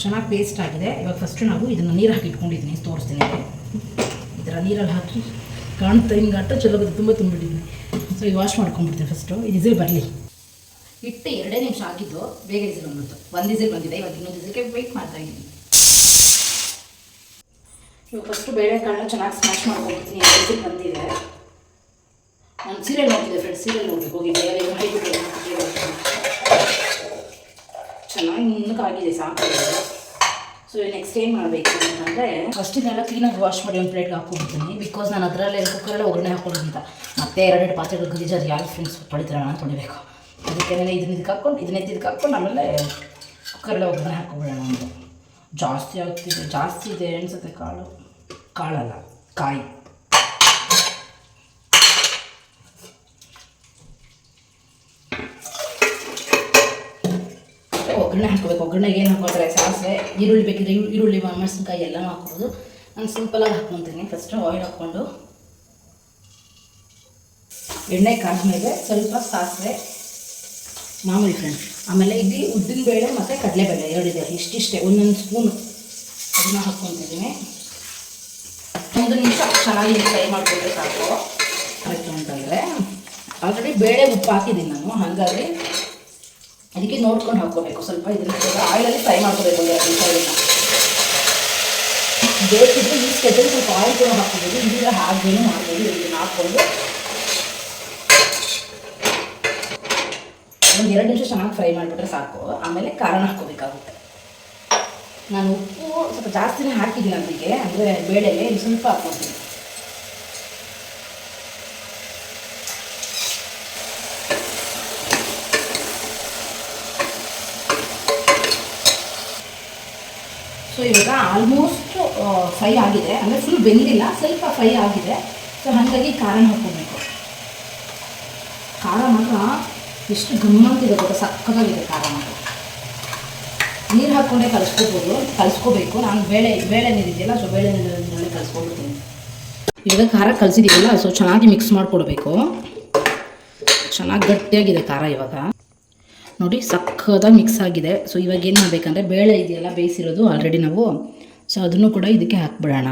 ಚೆನ್ನಾಗಿ ಪೇಸ್ಟ್ ಆಗಿದೆ. ಇವಾಗ ಫಸ್ಟು ನಾವು ಇದನ್ನು ನೀರು ಹಾಕಿ ಇಟ್ಕೊಂಡಿದ್ದೀನಿ ತೋರಿಸ್ತೀನಿ ಈ ಥರ ನೀರಲ್ಲಿ ಹಾಕಿ ಕಾಣ್ತಾ ಹಿಂಗೆ ಅಟ್ಟ ಚಲೋ ತುಂಬ ತುಂಬಿಟ್ಟಿದ್ದೀನಿ ಸೊ ಈಗ ವಾಶ್ ಮಾಡ್ಕೊಂಡ್ಬಿಡ್ತೀನಿ ಫಸ್ಟು ಇದು ಇಸಿಲ್ ಬರಲಿ. ಇಟ್ಟು ಎರಡೇ ನಿಮಿಷ ಆಗಿದ್ದು ಬೇಗ ಇಸಿಲ್ ಬಂದ್ಬಿಡ್ತು. ಒಂದು ಇಸಿಲ್ ಬಂದಿದೆ, ಇವಾಗ ಇನ್ನೊಂದು ಇಸಿಲ್ಗೆ ವೆಯ್ಟ್ ಮಾಡ್ತಾ ಇದ್ದೀನಿ. ಇವಾಗ ಫಸ್ಟು ಬೇಳೆಕಾಳನ್ನ ಚೆನ್ನಾಗಿ ಸ್ಮ್ಯಾಶ್ ಮಾಡ್ಕೊಂಡ್ಬಿಡ್ತೀನಿ. ಎರಡು ಇಸಿಲ್ ಬಂದಿದೆ. ನಾನು ಸೀರಿಯಲ್ ನೋಡ್ತಿದ್ದೆ ಫ್ರೆಂಡ್ಸ್ ಸೀರಿಯಲ್ ನೋಡ್ಬೇಕು. ಹೋಗಿ ಬೇರೆ ಚೆನ್ನಾಗಿ ನುಣ್ಣಕ್ಕಾಗಿದೆ ಸಾಕು. ಸೊ ನೆಕ್ಸ್ಟ್ ಏನು ಮಾಡಬೇಕು ಅಂತಂದರೆ ಫಸ್ಟ್ ಇದನ್ನೆಲ್ಲ ಕ್ಲೀನಾಗಿ ವಾಶ್ ಮಾಡಿ ಒಂದು ಪ್ಲೇಟ್ಗೆ ಹಾಕ್ಕೊಬಿಡ್ತೀನಿ ಬಿಕಾಸ್ ನಾನು ಅದರಲ್ಲೇ ಕುಕ್ಕರಲ್ಲೇ ಒಗ್ಗರಣೆ ಹಾಕೊಳ್ಳೋದ್ರಿಂದ ಮತ್ತೆ ಎರಡೆರಡು ಪಾತ್ರೆಗಳು ಗಲೀಜಾರು ಯಾರು ಫ್ರೆಂಡ್ಸ್ ತೊಳಿತಾರೆ ನಾನು ತೊಳಿಬೇಕು. ಅದಕ್ಕೆ ಇದನ್ನ ಇದಕ್ಕೆ ಹಾಕ್ಕೊಂಡು, ಇದನ್ನ ಇದಕ್ಕೆ ಹಾಕ್ಕೊಂಡು ಆಮೇಲೆ ಕುಕ್ಕರಲ್ಲೇ ಒಗ್ಗರಣೆ ಹಾಕ್ಕೊಬಿಡೋಣ ಅಂತ ಜಾಸ್ತಿ ಆಗ್ತಿದೆ, ಜಾಸ್ತಿ ಇದೆ, ಅನ್ಸುತ್ತೆ ಕಾಳು. ಕಾಳಲ್ಲ, ಕಾಯಿ. ಒಗ್ಗರಣೆ ಹಾಕೋಬೇಕು. ಒಗ್ಗರಣೆಗೆ ಏನು ಹಾಕೋತಾರೆ ಸಾಸಿವೆ, ಈರುಳ್ಳಿ ಬೇಕಿದ್ರೆ ಈರು- ಈರುಳ್ಳಿ ಮೆಣಸಿನ್ಕಾಯಿ ಎಲ್ಲ ಹಾಕ್ಬೋದು. ನಾನು ಸಿಂಪಲಾಗಿ ಹಾಕ್ಕೊತೀನಿ. ಫಸ್ಟು ಆಯಿಲ್ ಹಾಕ್ಕೊಂಡು. ಎಣ್ಣೆ ಕಾದ್ಮೇಲೆ ಸ್ವಲ್ಪ ಸಾಸಿವೆ, ಮಾಮೂಲಿ ಫ್ರೆಂಡ್ ಆಮೇಲೆ ಇಲ್ಲಿ ಉದ್ದಿನ ಬೇಳೆ ಮತ್ತು ಕಡಲೆಬೇಳೆ ಎರಡಿದೆ. ಇಷ್ಟಿಷ್ಟೇ. ಒಂದೊಂದು ಸ್ಪೂನು ಅದನ್ನ ಹಾಕ್ಕೊತಿದ್ದೀನಿ. ಒಂದು ನಿಮಿಷ ಚೆನ್ನಾಗಿ ಫ್ರೈ ಮಾಡಿಕೊಂಡ್ರೆ ಸಾಕು. ಆಯಿತು ಅಂತಂದರೆ ಆಲ್ರೆಡಿ ಬೇಳೆ ಉಪ್ಪು ಹಾಕಿದ್ದೀನಿ ನಾನು. ಹಾಗಾಗಿ ಅದಕ್ಕೆ ನೋಡ್ಕೊಂಡು ಹಾಕ್ಕೋಬೇಕು. ಸ್ವಲ್ಪ ಇದನ್ನ ಆಯಿಲಲ್ಲಿ ಫ್ರೈ ಮಾಡ್ಕೋಬೇಕು ಒಂದು ಎರಡು ಬೇಕಿದ್ರೆ ಈ ಸ್ವಲ್ಪ ಆಯಿಲ್ ಕೂಡ ಹಾಕ್ಕೋಬೋದು. ಇಲ್ಲಿದ್ರೆ ಹಾಗೇನು ಮಾಡ್ಬೋದು. ಇದನ್ನು ಹಾಕ್ಕೊಂಡು ಒಂದು ಎರಡು ನಿಮಿಷ ಚೆನ್ನಾಗಿ ಫ್ರೈ ಮಾಡಿಬಿಟ್ರೆ ಸಾಕು. ಆಮೇಲೆ ಖಾರನ ಹಾಕ್ಕೋಬೇಕಾಗುತ್ತೆ. ನಾನು ಉಪ್ಪು ಸ್ವಲ್ಪ ಜಾಸ್ತಿನೇ ಹಾಕಿದ್ದೀನಿ ಅದಕ್ಕೆ ಅಂದರೆ ಬೇಳೆಗೆ ಸ್ವಲ್ಪ ಹಾಕ್ಕೊತೀನಿ. ಇವಾಗ ಆಲ್ಮೋಸ್ಟ್ ಫ್ರೈ ಆಗಿದೆ. ಅಂದರೆ ಫುಲ್ ಬೆಂದಿಲ್ಲ, ಸ್ವಲ್ಪ ಫ್ರೈ ಆಗಿದೆ. ಸೊ ಹಾಗಾಗಿ ಖಾರ ಹಾಕ್ಕೊಬೇಕು. ಖಾರ ಮಾತ್ರ ಎಷ್ಟು ಗಮ್ಮಂತಿದೆ ಗೊತ್ತಾ? ಸಕ್ಕತ್ತಾಗಿದೆ ಖಾರ ಮಾತ್ರ. ನೀರು ಹಾಕ್ಕೊಂಡೇ ಕಲಿಸ್ಕೋಬೋದು ಕಲಿಸ್ಕೋಬೇಕು ನಾನು ಬೇಳೆ ಬೇಳೆ ನೀರಿದೆಯಲ್ಲ ಸೊ ಬೇಳೆ ನೀರಲ್ಲಿ ಕಲಿಸ್ಕೊಂಡ್ಬಿಡ್ತೀನಿ ಇವಾಗ ಖಾರ ಕಲಿಸಿದ್ದೀವಲ್ಲ ಸೊ ಚೆನ್ನಾಗಿ ಮಿಕ್ಸ್ ಮಾಡಿಕೊಡ್ಬೇಕು. ಚೆನ್ನಾಗಿ ಗಟ್ಟಿಯಾಗಿದೆ ಖಾರ ಇವಾಗ. ನೋಡಿ ಸಕ್ಕದಾಗಿ ಮಿಕ್ಸ್ ಆಗಿದೆ. ಸೊ ಇವಾಗ ಏನು ಮಾಡಬೇಕಂದ್ರೆ ಬೇಳೆ ಇದೆಯಲ್ಲ, ಬೇಯಿಸಿರೋದು ಆಲ್ರೆಡಿ ನಾವು. ಸೊ ಅದನ್ನು ಕೂಡ ಇದಕ್ಕೆ ಹಾಕ್ಬಿಡೋಣ.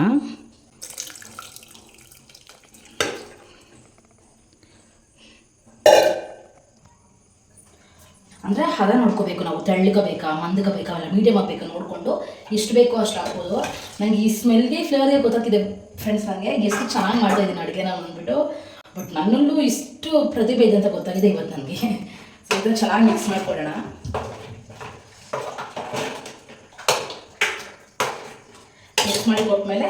ಅಂದರೆ ಹದ ನೋಡ್ಕೋಬೇಕು ನಾವು ತೆಳ್ಳಗೆ ಬೇಕಾ ಮಂದಗೆ ಬೇಕಾ ಅಲ್ಲ ಮೀಡಿಯಮ್ ಆಗಬೇಕಾ ನೋಡಿಕೊಂಡು ಎಷ್ಟು ಬೇಕೋ ಅಷ್ಟು ಹಾಕ್ಬೋದು. ನನಗೆ ಈ ಸ್ಮೆಲ್ಗೆ ಫ್ಲೇವರ್ಗೆ ಗೊತ್ತಾಗ್ತಿದೆ ಫ್ರೆಂಡ್ಸ್ ನನಗೆ ಎಷ್ಟು ಚೆನ್ನಾಗಿ ಮಾಡ್ತಾ ಇದ್ದೀನಿ ಅಡುಗೆ ನಾನು ಅಂದ್ಬಿಟ್ಟು. ಬಟ್ ನನ್ನಲ್ಲೂ ಇಷ್ಟು ಪ್ರತಿಭೆ ಇದೆ ಅಂತ ಗೊತ್ತಾಗಿದೆ ಇವತ್ತು ನನಗೆ. ಇದನ್ನು ಚೆನ್ನಾಗಿ ಮಿಕ್ಸ್ ಮಾಡಿಕೊಡೋಣ ಮಿಕ್ಸ್ ಮಾಡಿ ಕೊಟ್ಮೇಲೆ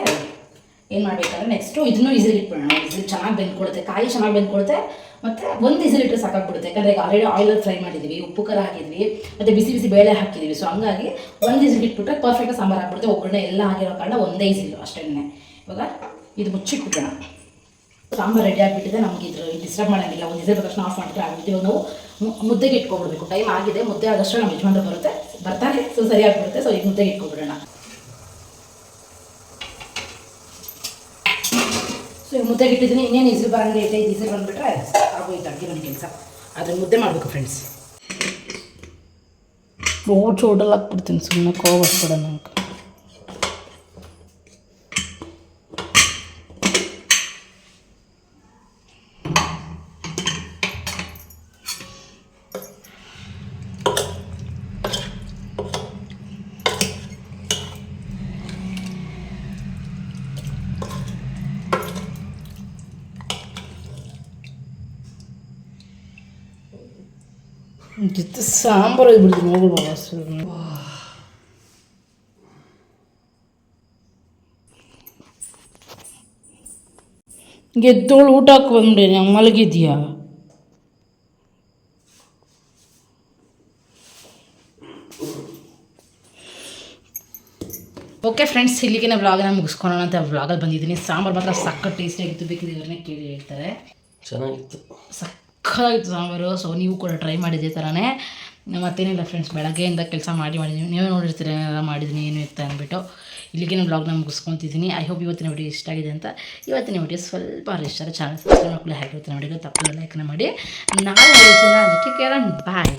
ಏನು ಮಾಡಬೇಕಂದ್ರೆ ನೆಕ್ಸ್ಟು ಇದನ್ನು ಇಸಿಲ್ ಇಟ್ಬಿಡೋಣ ಇಸಿಲ್ ಚೆನ್ನಾಗಿ ಬೆಂದ್ಕೊಳುತ್ತೆ ಕಾಯಿ ಚೆನ್ನಾಗಿ ಬೆಂದ್ಕೊಳುತ್ತೆ ಮತ್ತು ಒಂದು ಇಸಿಲ್ ಇಟ್ಟರೆ ಸಾಕಾಗ್ಬಿಡುತ್ತೆ. ಯಾಕಂದರೆ ಈಗ ಆಲ್ರೆಡಿ ಆಯಿಲಲ್ಲಿ ಫ್ರೈ ಮಾಡಿದ್ದೀವಿ ಉಪ್ಪು ಖಾರ ಹಾಕಿದ್ವಿ, ಮತ್ತು ಬಿಸಿ ಬಿಸಿ ಬೇಳೆ ಹಾಕಿದ್ದೀವಿ ಸೊ ಹಂಗಾಗಿ ಒಂದು ಇಸಿಲ್ ಇಟ್ಬಿಟ್ರೆ ಪರ್ಫೆಕ್ಟಾಗಿ ಸಾಂಬಾರು ಹಾಕ್ಬಿಡುತ್ತೆ ಒಗ್ಗರಣೆ ಎಲ್ಲ ಆಗಿರೋ ಕಾರಣ ಒಂದೇ ಇಸಿಲು ಅಷ್ಟೇ ಇವಾಗ ಇದು ಮುಚ್ಚಿಟ್ಬಿಡೋಣ. ಸಾಂಬಾರು ರೆಡಿ ಆಗಿಬಿಟ್ಟಿದೆ, ನಮಗೆ ಇದ್ರ ಡಿಸ್ಟರ್ಬ್ ಮಾಡೋಂಗಿಲ್ಲ. ಒಂದು ಇದ್ರ ತಕ್ಷಣ ಆಫ್ ಮಾಡಿದ್ರೆ ಆಗುತ್ತೆ. ನಾವು ಮುದ್ದೆಗೆ ಇಟ್ಕೊಬಿಡ್ಬೇಕು. ಟೈಮ್ ಆಗಿದೆ. ಮುದ್ದೆ ಆದಷ್ಟು ನಮ್ಮ ಯಜಮಾನ್ರು ಬರುತ್ತೆ. ಬರ್ತಾರೆ. ಸೊ ಸರಿ ಆಗಿಬಿಡುತ್ತೆ ಸೊ, ಈಗ ಮುದ್ದೆಗೆ ಇಟ್ಕೊಬಿಡೋಣ. ಸೊ, ಈಗ ಮುದ್ದೆಗೆ ಇಟ್ಟಿದ್ದೀನಿ. ಇನ್ನೇನು ಹೆಸರು ಬರಂಗೆ ಐತೆ, ಇದು ಇಸ್ರು ಬಂದುಬಿಟ್ರೆ ಆಗೋಯ್ತು. ಅಡುಗೆ ನನ್ನ ಕೆಲಸ. ಆದರೆ ಮುದ್ದೆ ಮಾಡಬೇಕು ಫ್ರೆಂಡ್ಸ್ ರೋಡ್ ಚೋಡಲ್ಲಿ ಹಾಕ್ಬಿಡ್ತೀನಿ. ಸುಮ್ಮನೆ ಕೋವ ಬರ್ಬಿಡೋಣ ನಂಗೆ. ಜೊತೆ ಸಾಂಬಾರು ಬಿಡ್ತೀನಿ ಹೋಗ್ಬಿಡ್ಬಾ ಸುಮ್ಮನೆ ಗೆದ್ದೋಳು ಊಟ ಹಾಕಿ ಬಂದ್ಬಿಡಿ ನಂಗೆ ಮಲಗಿದ್ಯಾ ಓಕೆ ಫ್ರೆಂಡ್ಸ್ ಇಲ್ಲಿಗೆ ವ್ಲಾಗ್ನ ಮುಗಿಸ್ಕೊಳ್ಳೋಣ ಅಂತ ವ್ಲಾಗಲ್ಲಿ ಬಂದಿದ್ದೀನಿ. ಸಾಂಬಾರು ಮಾತ್ರ ಸಕ್ಕ ಟೇಸ್ಟಿಯಾಗಿತ್ತು ಬೇಕಿದ್ರೆ ಇವರನ್ನೇ ಕೇಳಿ ಹೇಳ್ತಾರೆ. ಚೆನ್ನಾಗಿತ್ತು. ಸಕ್ಕತ್ತಾಗಿತ್ತು ಸಾಂಬಾರು ಸೊ ನೀವು ಕೂಡ ಟ್ರೈ ಮಾಡಿದ್ದೆ ಥರನೇ ಮತ್ತೇನಿಲ್ಲ ಫ್ರೆಂಡ್ಸ್ ಬೆಳಗ್ಗೆಯಿಂದ ಕೆಲಸ ಮಾಡಿ ಮಾಡಿದ್ದೀನಿ ನೀವೇ ನೋಡಿರ್ತೀರ ಏನೆಲ್ಲ ಮಾಡಿದ್ದೀನಿ ಏನು ಇತ್ತು ಅಂದ್ಬಿಟ್ಟು. ಇಲ್ಲಿಗೆ ನಾನು ಬ್ಲಾಗ್ನ ಮುಗಿಸ್ಕೊತಿದ್ದೀನಿ ಐ ಹೋಪ್ ಇವತ್ತಿನ ವಿಡಿಯೋ ಇಷ್ಟ ಆಗಿದೆ ಅಂತ. ಇವತ್ತಿನ ವಿಡಿಯೋ ಸ್ವಲ್ಪ ಇಷ್ಟ ಚಾನಲ್ ಸಬ್ಸ್ಕ್ರೈಬ್ ಮಾಡ್ಕೊಳ್ಳಿ. ಹಾಗೆ ಇವತ್ತಿನ ವಿಡಿಯೋ ತಪ್ಪು ಲೈಕ್ನ ಮಾಡಿ. ನಾಳೆ ಟೇಕ್ ಕೇರ್ ಬಾಯ್